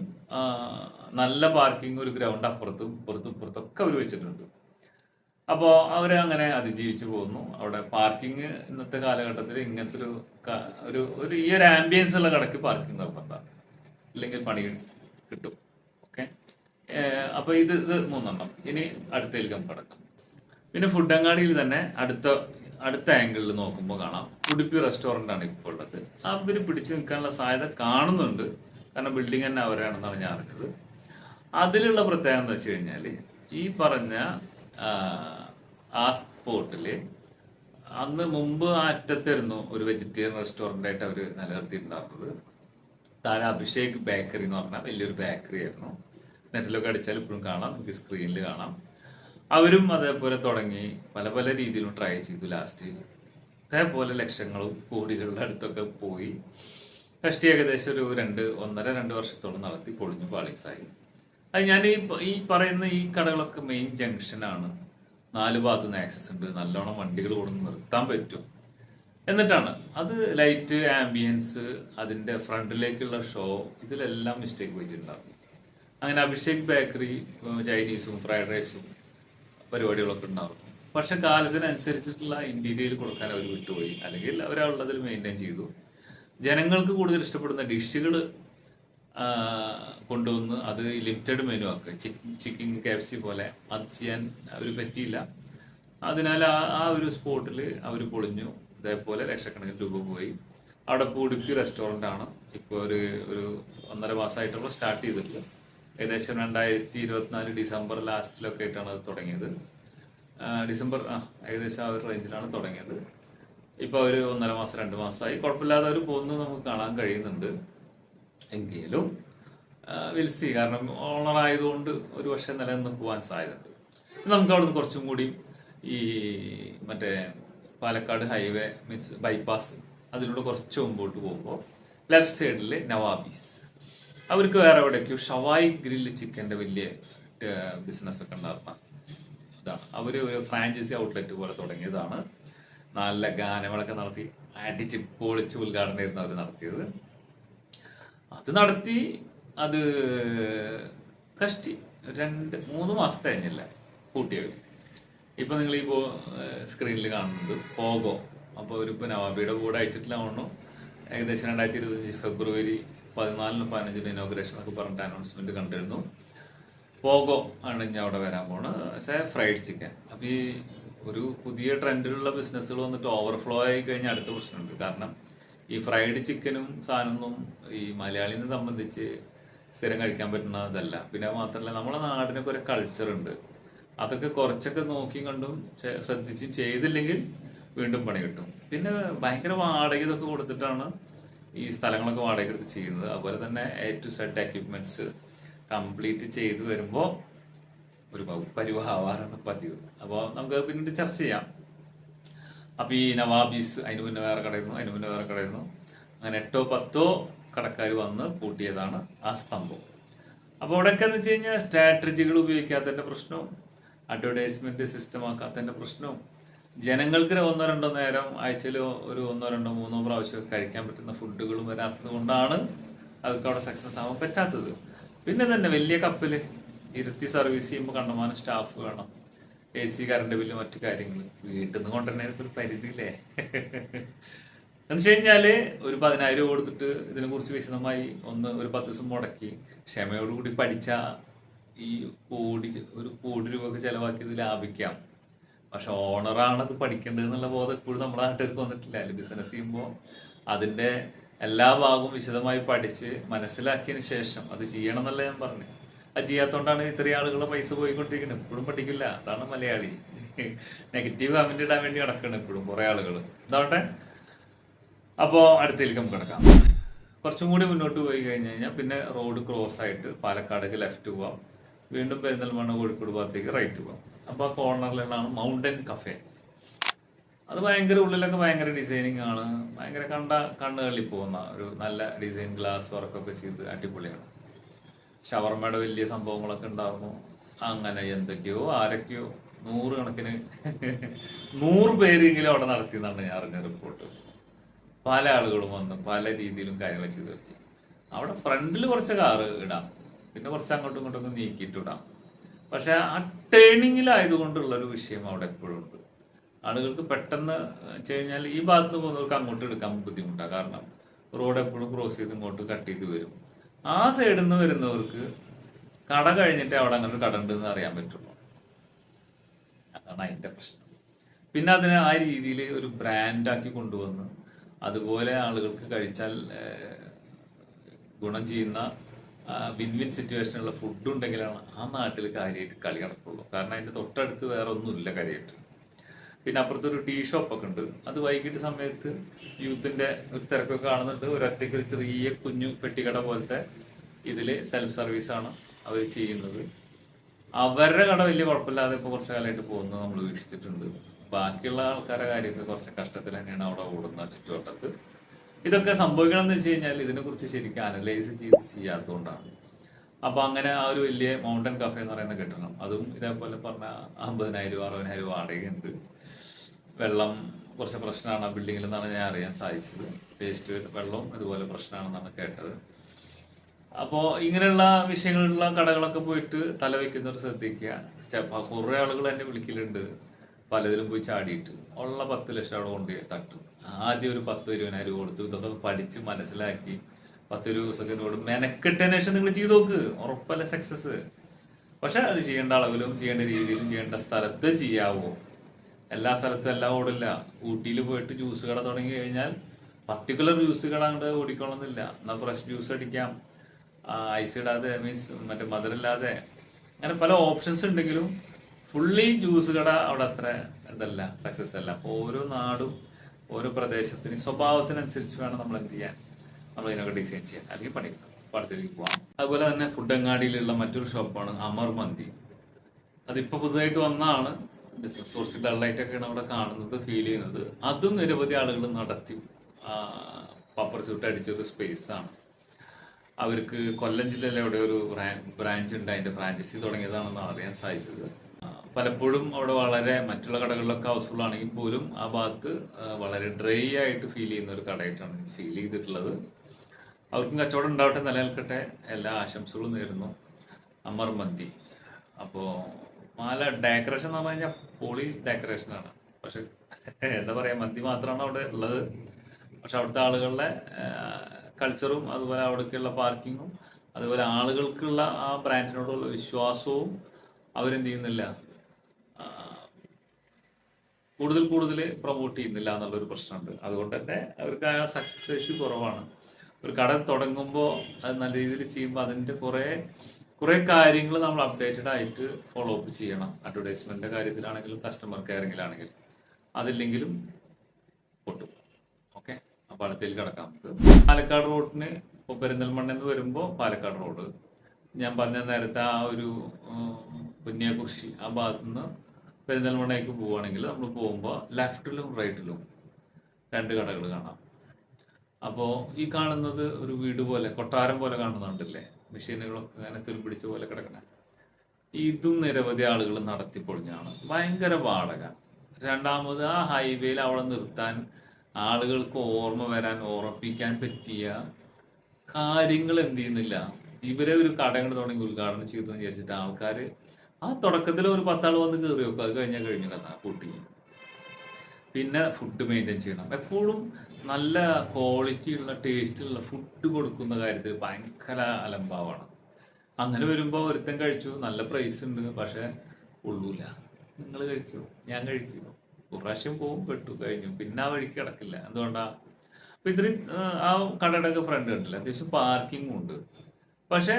നല്ല പാർക്കിംഗ് ഒരു ഗ്രൗണ്ട് അപ്പുറത്തും ഇപ്പുറത്തും ഇപ്പുറത്തും ഒക്കെ അവർ വെച്ചിട്ടുണ്ട്. അപ്പോൾ അവരെ അങ്ങനെ അതിജീവിച്ചു പോകുന്നു. അവിടെ പാർക്കിംഗ് ഇന്നത്തെ കാലഘട്ടത്തിൽ ഇങ്ങനത്തെ ഒരു ഒരു ഒരു ഈ ഒരു ആംബിയൻസ് ഉള്ള കടക്ക് പാർക്കിംഗ് നിർബന്ധമാണ്. ഇല്ലെങ്കിൽ പണി കിട്ടും. അപ്പൊ ഇത് ഇത് മൂന്നെണ്ണം. ഇനി അടുത്തേക്ക് കടക്കാം പിന്നെ ഫുഡ് അങ്ങാടിയിൽ തന്നെ അടുത്ത അടുത്ത ആംഗിളിൽ നോക്കുമ്പോൾ കാണാം. ഉടുപ്പി റെസ്റ്റോറന്റ് ആണ് ഇപ്പോൾ ഉള്ളത്. അവർ പിടിച്ചു നിൽക്കാനുള്ള സാധ്യത കാണുന്നുണ്ട്. കാരണം ബിൽഡിംഗ് തന്നെ അവരാണെന്നാണ് ഞാൻ അറിഞ്ഞത്. അതിലുള്ള പ്രത്യേകത എന്ന് വെച്ച് കഴിഞ്ഞാൽ ഈ പറഞ്ഞ ആ, സ്പോട്ടിൽ അന്ന് മുമ്പ് ആ അറ്റത്തായിരുന്നു ഒരു വെജിറ്റേറിയൻ റെസ്റ്റോറന്റ് ആയിട്ട് അവർ നിലനിർത്തിയിട്ടുണ്ടായിരുന്നത്. താഴെ അഭിഷേക് ബേക്കറി എന്ന് പറഞ്ഞാൽ വലിയൊരു ബേക്കറി ആയിരുന്നു. നെറ്റിലൊക്കെ അടിച്ചാൽ ഇപ്പോഴും കാണാം നമുക്ക് സ്ക്രീനിൽ കാണാം. അവരും അതേപോലെ തുടങ്ങി പല പല രീതിയിലും ട്രൈ ചെയ്തു ലാസ്റ്റ് അതേപോലെ ലക്ഷങ്ങളും കോടികളുടെ അടുത്തൊക്കെ പോയി. കഷ്ടി ഏകദേശം ഒരു രണ്ട് ഒന്നര രണ്ട് വർഷത്തോളം നടത്തി പൊളിഞ്ഞു പാളീസായി. അത് ഞാൻ ഈ ഈ പറയുന്ന ഈ കടകളൊക്കെ മെയിൻ ജംഗ്ഷനാണ് നാല് ഭാഗത്തു നിന്ന് ആക്സസ് ഉണ്ട്. നല്ലോണം വണ്ടികൾ കൊടുന്ന് നിർത്താൻ പറ്റും. എന്നിട്ടാണ് അത് ലൈറ്റ് ആംബിയൻസ് അതിന്റെ ഫ്രണ്ടിലേക്കുള്ള ഷോ ഇതിലെല്ലാം മിസ്റ്റേക്ക് പറ്റിയിട്ടുണ്ടാവും അങ്ങനെ അഭിഷേക് ബേക്കറി ചൈനീസും ഫ്രൈഡ് റൈസും പരിപാടികളൊക്കെ ഉണ്ടാവും. പക്ഷെ കാലത്തിനനുസരിച്ചിട്ടുള്ള ഇന്റീരിയർ കൊടുക്കാൻ അവർ വിട്ടുപോയി. അല്ലെങ്കിൽ അവരുള്ളതിൽ മെയിന്റെയിൻ ചെയ്തു. ജനങ്ങൾക്ക് കൂടുതൽ ഇഷ്ടപ്പെടുന്ന ഡിഷുകൾ കൊണ്ടുവന്ന് അത് ലിമിറ്റഡ് മെനു ആക്കുക. ചിക്കൻ കെ പോലെ. അത് ചെയ്യാൻ അവർ പറ്റിയില്ല. അതിനാൽ ആ ആ ഒരു സ്പോട്ടിൽ അവർ പൊളിഞ്ഞു. ഇതേപോലെ ലക്ഷക്കണക്കിന് രൂപ പോയി. അവിടെ ഉടുപ്പി റെസ്റ്റോറന്റ് ആണ്. ഇപ്പോൾ ഒരു ഒരു ഒന്നര മാസമായിട്ടുള്ള സ്റ്റാർട്ട് ചെയ്തിട്ടുള്ളത്. ഏകദേശം രണ്ടായിരത്തി ഇരുപത്തിനാല് ഡിസംബർ ലാസ്റ്റിലൊക്കെ ആയിട്ടാണ് അത് തുടങ്ങിയത്. ഡിസംബർ ഏകദേശം ആ ഒരു റേഞ്ചിലാണ് തുടങ്ങിയത്. ഇപ്പോൾ ഒരു ഒന്നര മാസം രണ്ട് മാസമായി. കുഴപ്പമില്ലാതെ അവർ പോകുന്നത് നമുക്ക് കാണാൻ കഴിയുന്നുണ്ട്. എങ്കിലും വിൽസി കാരണം ഓണർ ആയതുകൊണ്ട് ഒരു പക്ഷേ നിലനിന്ന് പോകാൻ സാധ്യതയുണ്ട്. നമുക്ക് അവിടുന്ന് കുറച്ചും കൂടി ഈ മറ്റേ പാലക്കാട് ഹൈവേ മീൻസ് ബൈപ്പാസ് അതിലൂടെ കുറച്ച് മുമ്പോട്ട് പോകുമ്പോൾ ലെഫ്റ്റ് സൈഡിൽ നവാബീസ്. അവർക്ക് വേറെ എവിടേക്കോ ഷവായി ഗ്രില്ല് ചിക്കന്റെ വലിയ ബിസിനസ് ഒക്കെ ഉണ്ടായിരുന്ന ഇതാണ്. അവർ ഒരു ഫ്രാഞ്ചൈസി ഔട്ട്ലെറ്റ് പോലെ തുടങ്ങിയതാണ്. നല്ല ഗാനങ്ങളൊക്കെ നടത്തി അടിച്ച് പൊളിച്ച് ഉദ്ഘാടനമായിരുന്നു അവർ നടത്തിയത്. അത് നടത്തി അത് കഷ്ടി രണ്ട് മൂന്ന് മാസത്തെ കഴിഞ്ഞില്ല കൂട്ടിയവർ ഇപ്പം നിങ്ങൾ ഈ സ്ക്രീനിൽ കാണുന്നത് പോകോ. അപ്പോൾ അവരിപ്പോൾ നവാബിയുടെ കൂടെ അയച്ചിട്ടില്ല ഏകദേശം രണ്ടായിരത്തി ഇരുപത്തഞ്ച് ഫെബ്രുവരി പതിനാലിന് പതിനഞ്ചിന് ഇനോഗ്രേഷൻ എന്നൊക്കെ പറഞ്ഞിട്ട് അനൗൺസ്മെന്റ് കണ്ടിരുന്നു. പോകോ ആണ് ഇനി അവിടെ വരാൻ പോണ് പക്ഷേ ഫ്രൈഡ് ചിക്കൻ അപ്പം ഈ ഒരു പുതിയ ട്രെൻഡിലുള്ള ബിസിനസ്സുകൾ വന്നിട്ട് ഓവർഫ്ലോ ആയി കഴിഞ്ഞാൽ അടുത്ത പ്രശ്നമുണ്ട്. കാരണം ഈ ഫ്രൈഡ് ചിക്കനും സാധനമൊന്നും ഈ മലയാളിനെ സംബന്ധിച്ച് സ്ഥിരം കഴിക്കാൻ പറ്റുന്ന ഇതല്ല പിന്നെ മാത്രമല്ല നമ്മളെ നാടിനൊക്കെ ഒരു കൾച്ചർ ഉണ്ട്. അതൊക്കെ കുറച്ചൊക്കെ നോക്കി കണ്ടും ശ്രദ്ധിച്ചും ചെയ്തില്ലെങ്കിൽ വീണ്ടും പണി കിട്ടും. പിന്നെ ഭയങ്കര വാടക ഇതൊക്കെ കൊടുത്തിട്ടാണ് ഈ സ്ഥലങ്ങളൊക്കെ വാടക എടുത്ത് ചെയ്യുന്നത്. അതുപോലെ തന്നെ A to Z equipments complete ചെയ്ത് വരുമ്പോൾ ഒരു പരിവാറാണ് പതിവ്. അപ്പോൾ നമുക്ക് പിന്നീട് ചർച്ച ചെയ്യാം. അപ്പം ഈ നവാബീസ് അതിന് മുന്നേ വേറെ കടയിരുന്നു അതിന് മുന്നേ വേറെ കടയിരുന്നു അങ്ങനെ എട്ടോ പത്തോ കടക്കാർ വന്ന് പൂട്ടിയതാണ് ആ സ്തംഭം അപ്പോൾ അവിടെയൊക്കെ എന്ന് വെച്ച് കഴിഞ്ഞാൽ സ്ട്രാറ്റജികൾ ഉപയോഗിക്കാത്തതിന്റെ പ്രശ്നവും അഡ്വർടൈസ്മെന്റ് സിസ്റ്റം ആക്കാത്തതിന്റെ പ്രശ്നവും ജനങ്ങൾക്ക് ഒന്നോ രണ്ടോ നേരം ആഴ്ചയിൽ ഒരു ഒന്നോ രണ്ടോ മൂന്നോ പ്രാവശ്യം കഴിക്കാൻ പറ്റുന്ന ഫുഡുകളും വരാത്തത് കൊണ്ടാണ് അവർക്ക് അവിടെ സക്സസ് ആവാൻ പറ്റാത്തത്. പിന്നെ തന്നെ വലിയ കപ്പിൽ ഇരുത്തി സർവീസ് ചെയ്യുമ്പോൾ കണ്ടമാനം സ്റ്റാഫ് വേണം. എ സി കറണ്ട് ബില്ല് മറ്റു കാര്യങ്ങൾ വീട്ടിൽ നിന്ന് കൊണ്ടുവരുന്നതിനൊക്കെ ഒരു പരിധിയില്ലേ? എന്ന് വെച്ച് കഴിഞ്ഞാൽ ഒരു പതിനായിരം രൂപ കൊടുത്തിട്ട് ഇതിനെക്കുറിച്ച് വിശദമായി ഒന്ന് ഒരു പത്ത് ദിവസം മുടക്കി. ക്ഷമയോടുകൂടി പഠിച്ച ഈ കോടി ഒരു കോടി രൂപ ഒക്കെ ചെലവാക്കിയത് ലാഭിക്കാം. പക്ഷെ ഓണറാണ് അത് പഠിക്കേണ്ടത് എന്നുള്ള ബോധം എപ്പോഴും നമ്മുടെ നാട്ടുകാർക്ക് വന്നിട്ടില്ല. അല്ലെങ്കിൽ ബിസിനസ് ചെയ്യുമ്പോൾ അതിന്റെ എല്ലാ ഭാഗവും വിശദമായി പഠിച്ച് മനസ്സിലാക്കിയതിന് ശേഷം അത് ചെയ്യണം എന്നല്ല ഞാൻ പറഞ്ഞു. അത് ചെയ്യാത്തോണ്ടാണ് ഇത്രയും ആളുകളെ പൈസ പോയിക്കൊണ്ടിരിക്കുന്നത്. ഇപ്പോഴും പഠിക്കില്ല. അതാണ് മലയാളി. നെഗറ്റീവ് കമന്റ് ഇടാൻ വേണ്ടി നടക്കണം ഇപ്പോഴും കുറേ ആളുകൾ എന്താവട്ടെ അപ്പോൾ അടുത്തേക്ക് നമുക്ക് കിടക്കാം. കുറച്ചും കൂടി മുന്നോട്ട് പോയി കഴിഞ്ഞ് കഴിഞ്ഞാൽ പിന്നെ റോഡ് ക്രോസ് ആയിട്ട് പാലക്കാടേക്ക് ലെഫ്റ്റ് പോവാം. വീണ്ടും പെരിന്തൽമണ്ണ കോഴിക്കോട് ഭാഗത്തേക്ക് റൈറ്റ് പോകാം അപ്പോൾ ആ കോർണറിലാണ് മൗണ്ടൻ കഫേ അത് ഭയങ്കര ഉള്ളിലൊക്കെ ഭയങ്കര ഡിസൈനിങ് ആണ്. ഭയങ്കര കണ്ട കണ്ണുകളിൽ പോകുന്ന ഒരു നല്ല ഡിസൈൻ ഗ്ലാസ് വർക്കൊക്കെ ചെയ്ത് അടിപൊളിയാണ്. ഷവർമയുടെ വലിയ സംഭവങ്ങളൊക്കെ ഉണ്ടാകുന്നു അങ്ങനെ എന്തൊക്കെയോ ആരൊക്കെയോ നൂറ് കണക്കിന് നൂറ് പേരെങ്കിലും അവിടെ നടത്തിയെന്നാണ് ഞാൻ അറിഞ്ഞ റിപ്പോർട്ട് പല ആളുകളും വന്ന് പല രീതിയിലും കാര്യങ്ങൾ ചെയ്തു. അവിടെ ഫ്രണ്ടിൽ കുറച്ച് കാറ് ഇടാം. പിന്നെ കുറച്ച് അങ്ങോട്ടും ഇങ്ങോട്ടും ഒക്കെ നീക്കിയിട്ട് ഇടാം പക്ഷെ ആ ടേണിങ്ങിലായതുകൊണ്ടുള്ള ഒരു വിഷയം അവിടെ എപ്പോഴും ഉണ്ട്. ആളുകൾക്ക് പെട്ടെന്ന് കഴിഞ്ഞാൽ ഈ ഭാഗത്ത് നിന്ന് പോകുന്നവർക്ക് അങ്ങോട്ട് എടുക്കാൻ ബുദ്ധിമുട്ടാണ് കാരണം റോഡ് എപ്പോഴും ക്രോസ് ചെയ്ത് ഇങ്ങോട്ട് കട്ട് ചെയ്ത് വരും. ആ സൈഡിൽ നിന്ന് വരുന്നവർക്ക് കട കഴിഞ്ഞിട്ട് അവിടെ അങ്ങനെ കട ഉണ്ടെന്ന് അറിയാൻ പറ്റുള്ളൂ. അതാണ് അതിന്റെ പ്രശ്നം. പിന്നെ അതിനെ ആ രീതിയിൽ ഒരു ബ്രാൻഡാക്കി കൊണ്ടുവന്ന് അതുപോലെ ആളുകൾക്ക് കഴിച്ചാൽ ഗുണം ചെയ്യുന്ന വിൻ വിൻ സിറ്റുവേഷനുള്ള ഫുഡ് ഉണ്ടെങ്കിലാണ് ആ നാട്ടിൽ കാര്യമായിട്ട് കളി നടക്കുള്ളൂ. കാരണം അതിന്റെ തൊട്ടടുത്ത് വേറെ ഒന്നുമില്ല കാര്യമായിട്ട് പിന്നെ അപ്പുറത്തൊരു ടീ ഷോപ്പൊക്കെ ഉണ്ട്. അത് വൈകിട്ട് സമയത്ത് യൂത്തിന്റെ ഒരു തിരക്കൊക്കെ കാണുന്നുണ്ട്. ഒരൊറ്റയ്ക്ക് ഒരു ചെറിയ കുഞ്ഞു പെട്ടിക്കട പോലത്തെ ഇതിൽ സെൽഫ് സർവീസാണ് അവർ ചെയ്യുന്നത്. അവരുടെ കട വലിയ കുഴപ്പമില്ലാതെ ഇപ്പോൾ കുറച്ച് കാലമായിട്ട് പോകുന്നത് നമ്മൾ വീക്ഷിച്ചിട്ടുണ്ട്. ബാക്കിയുള്ള ആൾക്കാരുടെ കാര്യമൊക്കെ കുറച്ച് കഷ്ടത്തിൽ തന്നെയാണ് അവിടെ ഓടുന്ന ചുറ്റുവട്ടത്ത്. ഇതൊക്കെ സംഭവിക്കണം എന്ന് വെച്ച് കഴിഞ്ഞാൽ ഇതിനെക്കുറിച്ച് ശരിക്കും അനലൈസ് ചെയ്ത് ചെയ്യാത്തതുകൊണ്ടാണ്. അപ്പൊ അങ്ങനെ ആ ഒരു വലിയ മൗണ്ടൻ കഫേ എന്ന് പറയുന്ന കെട്ടിടം അതും ഇതേപോലെ പറഞ്ഞ അമ്പതിനായിരം രൂപ അറുപതിനായിരം രൂപ വാടകയുണ്ട്. വെള്ളം കുറച്ച് പ്രശ്നമാണ് ആ ബിൽഡിങ്ങിൽ നിന്നാണ് ഞാൻ അറിയാൻ സാധിച്ചത്. വേസ്റ്റ് വെള്ളവും ഇതുപോലെ പ്രശ്നമാണെന്നാണ് കേട്ടത്. അപ്പോൾ ഇങ്ങനെയുള്ള വിഷയങ്ങളുള്ള കടകളൊക്കെ പോയിട്ട് തല വയ്ക്കുന്നവർ ശ്രദ്ധിക്കുക കുറേ ആളുകൾ എന്നെ വിളിക്കലുണ്ട്. പലതിലും പോയി ചാടിയിട്ട്. ഉള്ള പത്ത് ലക്ഷം അവിടെ കൊണ്ട് തട്ടും. ആദ്യം ഒരു പത്ത് ഇരുപതിനായിരം രൂപ കൊടുത്ത്. ഇതൊക്കെ പഠിച്ച് മനസ്സിലാക്കി. പത്ത് ഇരുപത് ദിവസത്തിനോട് മെനക്കെട്ടതിന് ശേഷം നിങ്ങൾ ചെയ്ത് നോക്ക്. ഉറപ്പല്ല സക്സസ് പക്ഷെ അത് ചെയ്യേണ്ട അളവിലും ചെയ്യേണ്ട രീതിയിലും ചെയ്യേണ്ട സ്ഥലത്ത് ചെയ്യാവോ? എല്ലാ സ്ഥലത്തും എല്ലാം ഓടില്ല ഊട്ടിയിൽ പോയിട്ട് ജ്യൂസ് കട തുടങ്ങി കഴിഞ്ഞാൽ പർട്ടിക്കുലർ ജ്യൂസ് കട അങ്ങോട്ട് ഓടിക്കണമെന്നില്ല എന്നാൽ ഫ്രഷ് ജ്യൂസ് അടിക്കാം. ഐസ് ഇടാതെ മീൻസ് മറ്റേ മധുരമില്ലാതെ. അങ്ങനെ പല ഓപ്ഷൻസ് ഉണ്ടെങ്കിലും ഫുള്ളി ജ്യൂസ് കട അവിടെ അത്ര ഇതല്ല സക്സസ് അല്ല. അപ്പോൾ ഓരോ നാടും ഓരോ പ്രദേശത്തിന് സ്വഭാവത്തിനനുസരിച്ച് വേണം നമ്മൾ എന്ത് ചെയ്യാൻ. നമ്മൾ ഇതിനൊക്കെ ഡിസൈൻ ചെയ്യാൻ. അല്ലെങ്കിൽ പണി പടത്തിലേക്ക് പോകാം അതുപോലെ തന്നെ ഫുഡ് അങ്ങാടിയിലുള്ള മറ്റൊരു ഷോപ്പാണ് അമർ മന്തി. അതിപ്പോൾ പുതുതായിട്ട് വന്നതാണ് ബിസിനസ് കുറച്ച് ഡള്ളായിട്ടൊക്കെയാണ് അവിടെ കാണുന്നത് ഫീൽ ചെയ്യുന്നത്. അതും നിരവധി ആളുകൾ നടത്തി. പപ്പർ സ്യൂട്ട് അടിച്ചൊരു സ്പേസ് ആണ്. അവർക്ക് കൊല്ലം ജില്ലയിലെ അവിടെ ഒരു ബ്രാഞ്ച് ഉണ്ട്. അതിന്റെ ഫ്രാഞ്ചൈസി തുടങ്ങിയതാണെന്ന് അറിയാൻ സാധിച്ചത്. പലപ്പോഴും അവിടെ വളരെ മറ്റുള്ള കടകളിലൊക്കെ ഹൗസ്ഫുൾ ആണെങ്കിൽ പോലും ആ ഭാഗത്ത് വളരെ ഡ്രൈ ആയിട്ട് ഫീൽ ചെയ്യുന്ന ഒരു കടയായിട്ടാണ് ഫീൽ ചെയ്തിട്ടുള്ളത്. അവർക്കും കച്ചവടം ഉണ്ടാവട്ടെ നിലനിൽക്കട്ടെ. എല്ലാ ആശംസകളും നേരുന്നു. അമർ മന്തി അപ്പോൾ മാല ഡെക്കറേഷൻ എന്ന് പറഞ്ഞു കഴിഞ്ഞാൽ പൊളി ഡെക്കറേഷൻ ആണ്. പക്ഷെ എന്താ പറയുക മന്തി മാത്രമാണ് അവിടെ ഉള്ളത്. പക്ഷെ അവിടുത്തെ ആളുകളുടെ കൾച്ചറും അതുപോലെ അവിടേക്കുള്ള പാർക്കിങ്ങും അതുപോലെ ആളുകൾക്കുള്ള ആ ബ്രാൻഡിനോടുള്ള വിശ്വാസവും അവരെന്ത് ചെയ്യുന്നില്ല കൂടുതൽ കൂടുതൽ പ്രൊമോട്ട് ചെയ്യുന്നില്ല എന്നുള്ളൊരു പ്രശ്നമുണ്ട്. അതുകൊണ്ട് തന്നെ അവർക്ക് ആ സക്സസ് റേഷ്യോ കുറവാണ്. ഒരു കട തുടങ്ങുമ്പോൾ അത് നല്ല രീതിയിൽ ചെയ്യുമ്പോൾ അതിന്റെ കുറേ കുറേ കാര്യങ്ങൾ നമ്മൾ അപ്ഡേറ്റഡ് ആയിട്ട് ഫോളോ അപ്പ് ചെയ്യണം. അഡ്വർടൈസ്മെന്റിന്റെ കാര്യത്തിലാണെങ്കിലും കസ്റ്റമർ കെയറിങ്ങിലാണെങ്കിലും അതില്ലെങ്കിലും പൊട്ടും. ഓക്കെ അപ്പോൾ അടുത്തേക്ക് കിടക്കാം നമുക്ക്. പാലക്കാട് റോഡിന് ഇപ്പോൾ പെരിന്തൽമണ്ണ എന്ന് വരുമ്പോൾ പാലക്കാട് റോഡ്. ഞാൻ പറഞ്ഞ നേരത്തെ ആ ഒരു ഉം, പുണ്യകുറിശി ആ ഭാഗത്തു നിന്ന് പെരിന്തൽമണ്ണയ്ക്ക് പോവുകയാണെങ്കിൽ നമ്മൾ പോകുമ്പോൾ ലെഫ്റ്റിലും റൈറ്റിലും രണ്ട് കടകൾ കാണാം. അപ്പോൾ ഈ കാണുന്നത് ഒരു വീട് പോലെ കൊട്ടാരം പോലെ കാണുന്നുണ്ടല്ലേ? മെഷീനുകളൊക്കെ അങ്ങനെ തുരുപിടിച്ച പോലെ കിടക്കണ. ഇതും നിരവധി ആളുകൾ നടത്തിപ്പൊളിഞ്ഞാണ്. ഭയങ്കര വാടക. രണ്ടാമത് ആ ഹൈവേയിൽ അവിടെ നിർത്താൻ ആളുകൾക്ക് ഓർമ്മ വരാൻ ഓർമ്മിപ്പിക്കാൻ പറ്റിയ കാര്യങ്ങൾ എന്ത് ചെയ്യുന്നില്ല. ഇവരെ ഒരു കടകൾ തുടങ്ങി ഉദ്ഘാടനം ചെയ്തെന്ന് വിചാരിച്ചിട്ട് ആൾക്കാർ ആ തുടക്കത്തിൽ ഒരു പത്താൾ വന്ന് കയറി വെക്കും അത് കഴിഞ്ഞാൽ കഴിഞ്ഞ കഥ കൂട്ടി. പിന്നെ ഫുഡ് മെയിന്റെയിൻ ചെയ്യണം. എപ്പോഴും നല്ല ക്വാളിറ്റി ഉള്ള ടേസ്റ്റ് ഉള്ള ഫുഡ് കൊടുക്കുന്ന കാര്യത്തിൽ ഭയങ്കര അലംഭാവമാണ് അങ്ങനെ വരുമ്പോൾ ഒരുത്തൻ കഴിച്ചു. നല്ല പ്രൈസ് ഉണ്ട് പക്ഷേ ഉള്ളൂല നിങ്ങൾ കഴിക്കൂ ഞാൻ കഴിക്കൂ. പ്രാവശ്യം പോകും പെട്ടു കഴിഞ്ഞു. പിന്നെ ആ വഴിക്ക് കിടക്കില്ല. എന്തുകൊണ്ടാ? അപ്പൊ ഇത്രയും ആ, കടയുടെ ഒക്കെ ഫ്രണ്ട് കണ്ടില്ല അത്യാവശ്യം പാർക്കിംഗും ഉണ്ട്. പക്ഷെ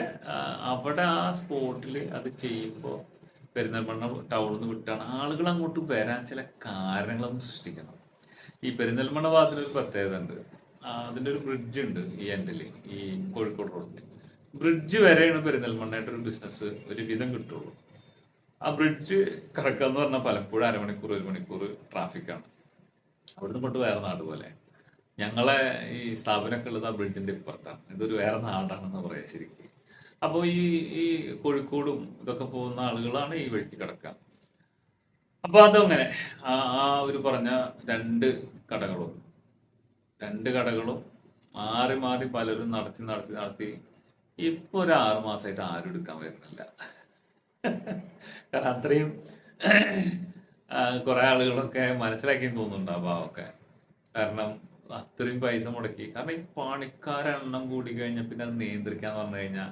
അവിടെ ആ സ്പോട്ടിൽ അത് ചെയ്യുമ്പോൾ പെരിന്തൽമണ്ണ ടൗണിൽ നിന്ന് വിട്ടാണ് ആളുകൾ അങ്ങോട്ട് വരാൻ ചില കാരണങ്ങളും സൃഷ്ടിക്കണം. ഈ പെരിന്തൽമണ്ണ ഭാഗത്തിന് ഒരു പ്രത്യേകത ഉണ്ട്. അതിന്റെ ഒരു ബ്രിഡ്ജ് ഉണ്ട് ഈ എൻഡിൽ ഈ കോഴിക്കോട് റോഡിൽ ബ്രിഡ്ജ് വരെയാണ് പെരിന്തൽമണ്ണയായിട്ട് ഒരു ബിസിനസ് ഒരു വിധം കിട്ടുള്ളൂ. ആ ബ്രിഡ്ജ് കിടക്കുക എന്ന് പറഞ്ഞാൽ പലപ്പോഴും അരമണിക്കൂർ ഒരു മണിക്കൂർ ട്രാഫിക്കാണ് അവിടുന്ന് കൊണ്ട് വേറെ നാട് പോലെ. ഞങ്ങളെ ഈ സ്ഥാപനമൊക്കെ ഉള്ളത് ആ ബ്രിഡ്ജിന്റെ ഇപ്പുറത്താണ്. ഇതൊരു വേറെ നാടാണെന്ന് പറയാം ശരിക്കും. അപ്പോൾ ഈ ഈ കോഴിക്കോടും ഇതൊക്കെ പോകുന്ന ആളുകളാണ് ഈ വഴിക്ക് കിടക്കുക. അപ്പോൾ അതങ്ങനെ ആ ആ ഒരു പറഞ്ഞ രണ്ട് കടകളും രണ്ട് കടകളും മാറി മാറി പലരും നടത്തി നടത്തി നടത്തി ഇപ്പൊ ഒരു ആറു മാസമായിട്ട് ആരും എടുക്കാൻ വരുന്നില്ല. കാരണം അത്രയും കുറെ ആളുകളൊക്കെ മനസ്സിലാക്കി തോന്നുന്നുണ്ട് ആ ഭാവമൊക്കെ. കാരണം അത്രയും പൈസ മുടക്കി. കാരണം ഈ പണിക്കാരെണ്ണം കൂടി കഴിഞ്ഞാൽ പിന്നെ അത് നിയന്ത്രിക്കാന്ന് പറഞ്ഞു കഴിഞ്ഞാൽ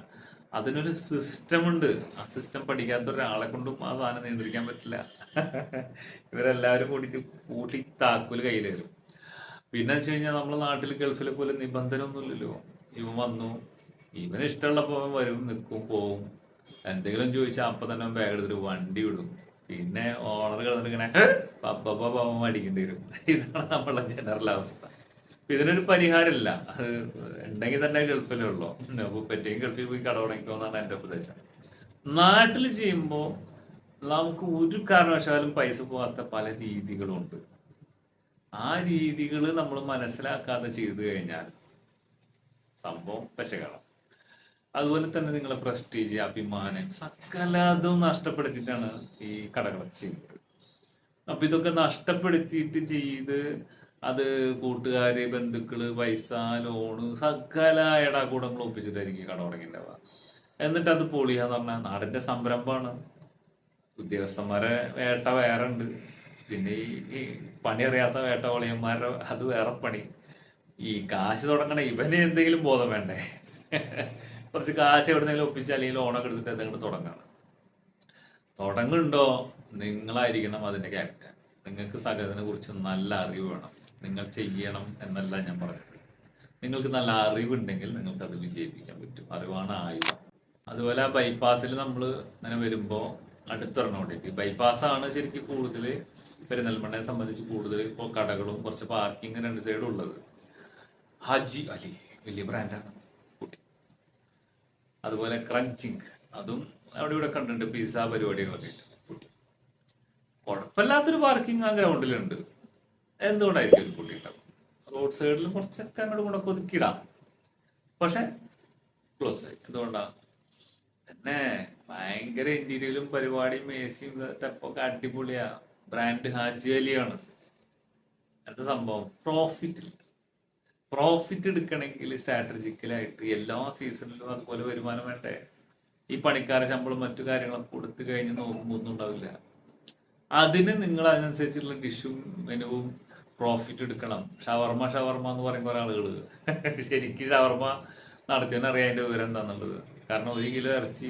അതിനൊരു സിസ്റ്റം ഉണ്ട്. ആ സിസ്റ്റം പഠിക്കാത്ത ഒരാളെ കൊണ്ടും ആ സാധനം നിയന്ത്രിക്കാൻ പറ്റില്ല. ഇവരെല്ലാവരും കൂടിയിട്ട് കൂട്ടി താക്കോൽ കയ്യിൽ വരും പിന്നെ വെച്ച് കഴിഞ്ഞാൽ നമ്മളെ നാട്ടിൽ ഗൾഫിലെ പോലെ നിബന്ധന ഒന്നുമില്ലല്ലോ ഇവൻ വന്നു. ഇവന് ഇഷ്ടമുള്ളപ്പോൾ അവൻ വരും നിൽക്കും പോവും. എന്തെങ്കിലും ചോദിച്ചാൽ അപ്പം തന്നെ ബാഗ് എടുത്തിട്ട് വണ്ടി വിടും. പിന്നെ ഓണർ കിടന്നിട്ട് ഇങ്ങനെ പപ്പ പപ്പ അടിക്കേണ്ടി വരും. ഇതാണ് നമ്മളെ ജനറൽ അവസ്ഥ. ഇതിനൊരു പരിഹാരമില്ല. അത് ഉണ്ടെങ്കിൽ തന്നെ ഗൾഫിലേ ഉള്ളൂ. അപ്പൊ പറ്റിയും ഗൾഫിൽ പോയി കട തുടങ്ങിക്കോന്നാണ് എന്റെ ഉപദേശം. നാട്ടിൽ ചെയ്യുമ്പോൾ നമുക്ക് ഒരു കാരണവശാലും പൈസ പോകാത്ത പല രീതികളും ഉണ്ട് ആ രീതികൾ നമ്മൾ മനസ്സിലാക്കാതെ ചെയ്തു കഴിഞ്ഞാൽ സംഭവം പശകളം അതുപോലെ തന്നെ നിങ്ങളെ പ്രസ്റ്റീജ് അഭിമാനം സകലതും നഷ്ടപ്പെടുത്തിയിട്ടാണ് ഈ കടകളൊക്കെ ചെയ്യുന്നത്. അപ്പൊ ഇതൊക്കെ നഷ്ടപ്പെടുത്തിയിട്ട് ചെയ്ത് അത് കൂട്ടുകാര് ബന്ധുക്കൾ പൈസ ലോണ് സകല ഇടാകൂടങ്ങൾ ഒപ്പിച്ചിട്ടായിരിക്കും കട തുടങ്ങിയിട്ടുണ്ടാവുക. എന്നിട്ട് അത് പൊളിയാന്ന് പറഞ്ഞാൽ നാടിന്റെ സംരംഭമാണ്. ഉദ്യോഗസ്ഥന്മാരെ വേട്ട വേറെ ഉണ്ട് പിന്നെ ഈ പണി അറിയാത്ത വേട്ട ഒളിയന്മാരുടെ അത് വേറെ പണി. ഈ കാശ് തുടങ്ങണ ഇവന് എന്തെങ്കിലും ബോധം വേണ്ടേ? കുറച്ച് കാശ് എവിടെന്നെങ്കിലും ഒപ്പിച്ച് അല്ലെങ്കിൽ ലോണൊക്കെ എടുത്തിട്ട് എന്തെങ്കിലും തുടങ്ങണം. തുടങ്ങുണ്ടോ നിങ്ങളായിരിക്കണം അതിന്റെ ക്യാപ്റ്റൻ നിങ്ങൾക്ക് സകലത്തിനെ കുറിച്ച് നല്ല അറിവ് വേണം. നിങ്ങൾ ചെയ്യണം എന്നല്ല ഞാൻ പറയുന്നത് നിങ്ങൾക്ക് നല്ല അറിവുണ്ടെങ്കിൽ നിങ്ങൾക്ക് അത് വിജയിപ്പിക്കാൻ പറ്റും. അറിവാണ് ആയുധം. അതുപോലെ ബൈപ്പാസിൽ നമ്മൾ ഇങ്ങനെ വരുമ്പോൾ ബൈപ്പാസ് ബൈപ്പാസാണ് ശരിക്കും കൂടുതൽ പെരിന്തൽമണ്ണയെ സംബന്ധിച്ച് കൂടുതൽ ഇപ്പോൾ കടകളും കുറച്ച് പാർക്കിംഗ് രണ്ട് സൈഡും ഉള്ളത്. ഹജി അലി വലിയ ബ്രാൻഡാണ് അതുപോലെ ക്രഞ്ചിങ് അതും അവിടെ ഇവിടെ കണ്ടിട്ടുണ്ട്. പിസ്സ പരിപാടികളൊക്കെ കുട്ടി. കുഴപ്പമില്ലാത്തൊരു പാർക്കിംഗ് ആ ഗ്രൗണ്ടിലുണ്ട് എന്തുകൊണ്ടായിരിക്കും ഒരു കുട്ടി ഉണ്ടാവും റോഡ് സൈഡിൽ കുറച്ചൊക്കെ അങ്ങോട്ട് കൂടെ ഒതുക്കിയിടാം പക്ഷെ ക്ലോസ് ആയി. എന്തുകൊണ്ടാ? തന്നെ ഭയങ്കര ഇന്റീരിയലും പരിപാടിയും മേസിയും സിയും സെറ്റപ്പൊക്കെ അടിപൊളിയാ. ബ്രാൻഡ് ഹാജി അലിയാണ്. എന്താ സംഭവം? പ്രോഫിറ്റ് പ്രോഫിറ്റ് എടുക്കണമെങ്കിൽ സ്ട്രാറ്റജിക്കലായിട്ട് എല്ലാ സീസണിലും അതുപോലെ വരുമാനം വേണ്ടേ? ഈ പണിക്കാരെ ശമ്പളം മറ്റു കാര്യങ്ങളൊക്കെ കൊടുത്തു കഴിഞ്ഞ് നോക്കുമ്പോൾ ഒന്നും ഉണ്ടാവില്ല. അതിന് നിങ്ങൾ അതിനനുസരിച്ചുള്ള ഡിഷും മെനുവും പ്രോഫിറ്റ് എടുക്കണം. ഷവർമ ഷവർമ എന്ന് പറയുമ്പോൾ ആളുകൾ ശരിക്കും ഷവർമ നടത്തിയെന്ന് അറിയാം അതിന്റെ വിവരം എന്താണെന്നുള്ളത് കാരണം ഒരു കിലോ ഇറച്ചി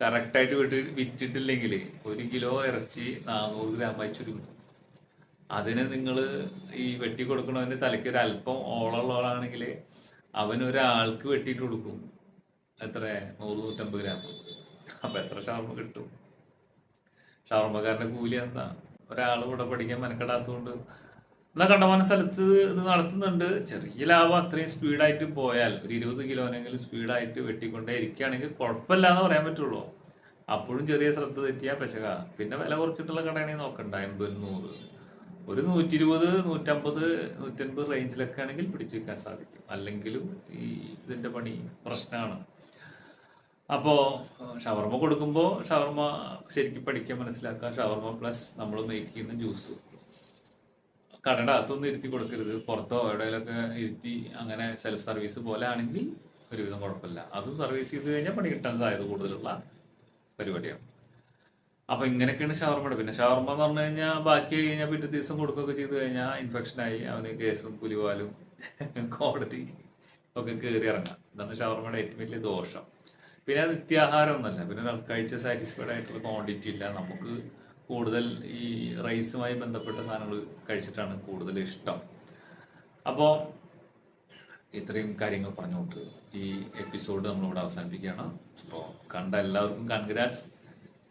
കറക്റ്റായിട്ട് വിട്ട് വിറ്റിട്ടില്ലെങ്കിൽ ഒരു കിലോ ഇറച്ചി നാനൂറ് ഗ്രാമായി ചുരുങ്ങും. അതിന് നിങ്ങൾ ഈ വെട്ടി കൊടുക്കണവന്റെ തലയ്ക്ക് ഒരു അല്പം ഓളമുള്ളവളാണെങ്കിൽ അവൻ ഒരാൾക്ക് വെട്ടിയിട്ട് കൊടുക്കും. എത്ര? നൂറ് നൂറ്റമ്പത് ഗ്രാം. അപ്പം എത്ര ഷവർമ കിട്ടും? ഷവർമ്മക്കാരന്റെ കൂലി എന്താ? ഒരാൾ ഇവിടെ പഠിക്കാൻ മെനക്കെടാത്തതുകൊണ്ട് എന്നാ കണ്ടമാന സ്ഥലത്ത് ഇത് നടത്തുന്നുണ്ട്. ചെറിയ ലാഭം അത്രയും സ്പീഡായിട്ട് പോയാൽ ഒരു ഇരുപത് കിലോനെങ്കിലും സ്പീഡായിട്ട് വെട്ടിക്കൊണ്ടേ ഇരിക്കുകയാണെങ്കിൽ കുഴപ്പമില്ല എന്ന് പറയാൻ പറ്റുള്ളൂ. അപ്പോഴും ചെറിയ ശ്രദ്ധ തെറ്റിയാൽ പെശക. പിന്നെ വില കുറച്ചിട്ടുള്ള കടയാണെങ്കിൽ നോക്കണ്ട എൺപത് നൂറ്. ഒരു നൂറ്റി ഇരുപത് നൂറ്റമ്പത് നൂറ്റൻപത് റേഞ്ചിലൊക്കെ ആണെങ്കിൽ പിടിച്ചു സാധിക്കും. അല്ലെങ്കിലും ഈ ഇതിന്റെ പണി പ്രശ്നമാണ്. അപ്പോൾ ഷവർമ കൊടുക്കുമ്പോൾ ഷവർമ ശരിക്കും പഠിക്കാൻ മനസ്സിലാക്കുക ഷവർമ പ്ലസ് നമ്മൾ മേക്ക് ചെയ്യുന്ന ജ്യൂസ്. കടയുടെ അകത്തൊന്നും ഇരുത്തി കൊടുക്കരുത്. പുറത്തോ എവിടെയെങ്കിലൊക്കെ ഇരുത്തി അങ്ങനെ സെൽഫ് സർവീസ് പോലെ ആണെങ്കിൽ ഒരുവിധം കുഴപ്പമില്ല. അതും സർവീസ് ചെയ്ത് കഴിഞ്ഞാൽ പണി കിട്ടാൻ സാധ്യത കൂടുതലുള്ള പരിപാടിയാണ്. അപ്പൊ ഇങ്ങനെയൊക്കെയാണ് ഷവർമയുടെ പിന്നെ ഷവർമ എന്ന് പറഞ്ഞു കഴിഞ്ഞാൽ ബാക്കി കഴിഞ്ഞാൽ പിറ്റേ ദിവസം കൊടുക്കുകയൊക്കെ ചെയ്ത് കഴിഞ്ഞാൽ ഇൻഫെക്ഷൻ ആയി അവന് കേസും പുലിവാലും കോടതി ഒക്കെ കയറി ഇറങ്ങാം. ഇതാണ് ഷവർമയുടെ ഏറ്റവും വലിയ ദോഷം. പിന്നെ അത് നിത്യാഹാരം ഒന്നല്ല പിന്നെ കഴിച്ച സാറ്റിസ്ഫൈഡ് ആയിട്ടുള്ള ക്വാണ്ടിറ്റി ഇല്ല. നമുക്ക് കൂടുതൽ ഈ റൈസുമായി ബന്ധപ്പെട്ട സാധനങ്ങൾ കഴിച്ചിട്ടാണ് കൂടുതൽ ഇഷ്ടം. അപ്പോൾ ഇത്രയും കാര്യങ്ങൾ പറഞ്ഞുകൊണ്ട് ഈ എപ്പിസോഡ് നമ്മളിവിടെ അവസാനിപ്പിക്കുകയാണ്. അപ്പോൾ കണ്ട എല്ലാവർക്കും കൺഗ്രാറ്റ്സ്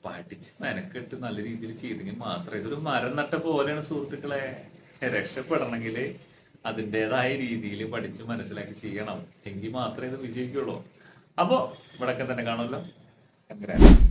പഠിച്ച് മെനക്കെട്ട് നല്ല രീതിയിൽ ചെയ്തെങ്കിൽ മാത്രമേ ഇതൊരു മരം നട്ട പോലെയാണ് സുഹൃത്തുക്കളെ. രക്ഷപ്പെടണമെങ്കിൽ അതിന്റെതായ രീതിയിൽ പഠിച്ച് മനസ്സിലാക്കി ചെയ്യണം. എങ്കിൽ മാത്രമേ ഇത് വിജയിക്കുള്ളൂ അപ്പോൾ ഇവിടെയൊക്കെ തന്നെ കാണുമല്ലോ. കൺഗ്രാറ്റ്സ്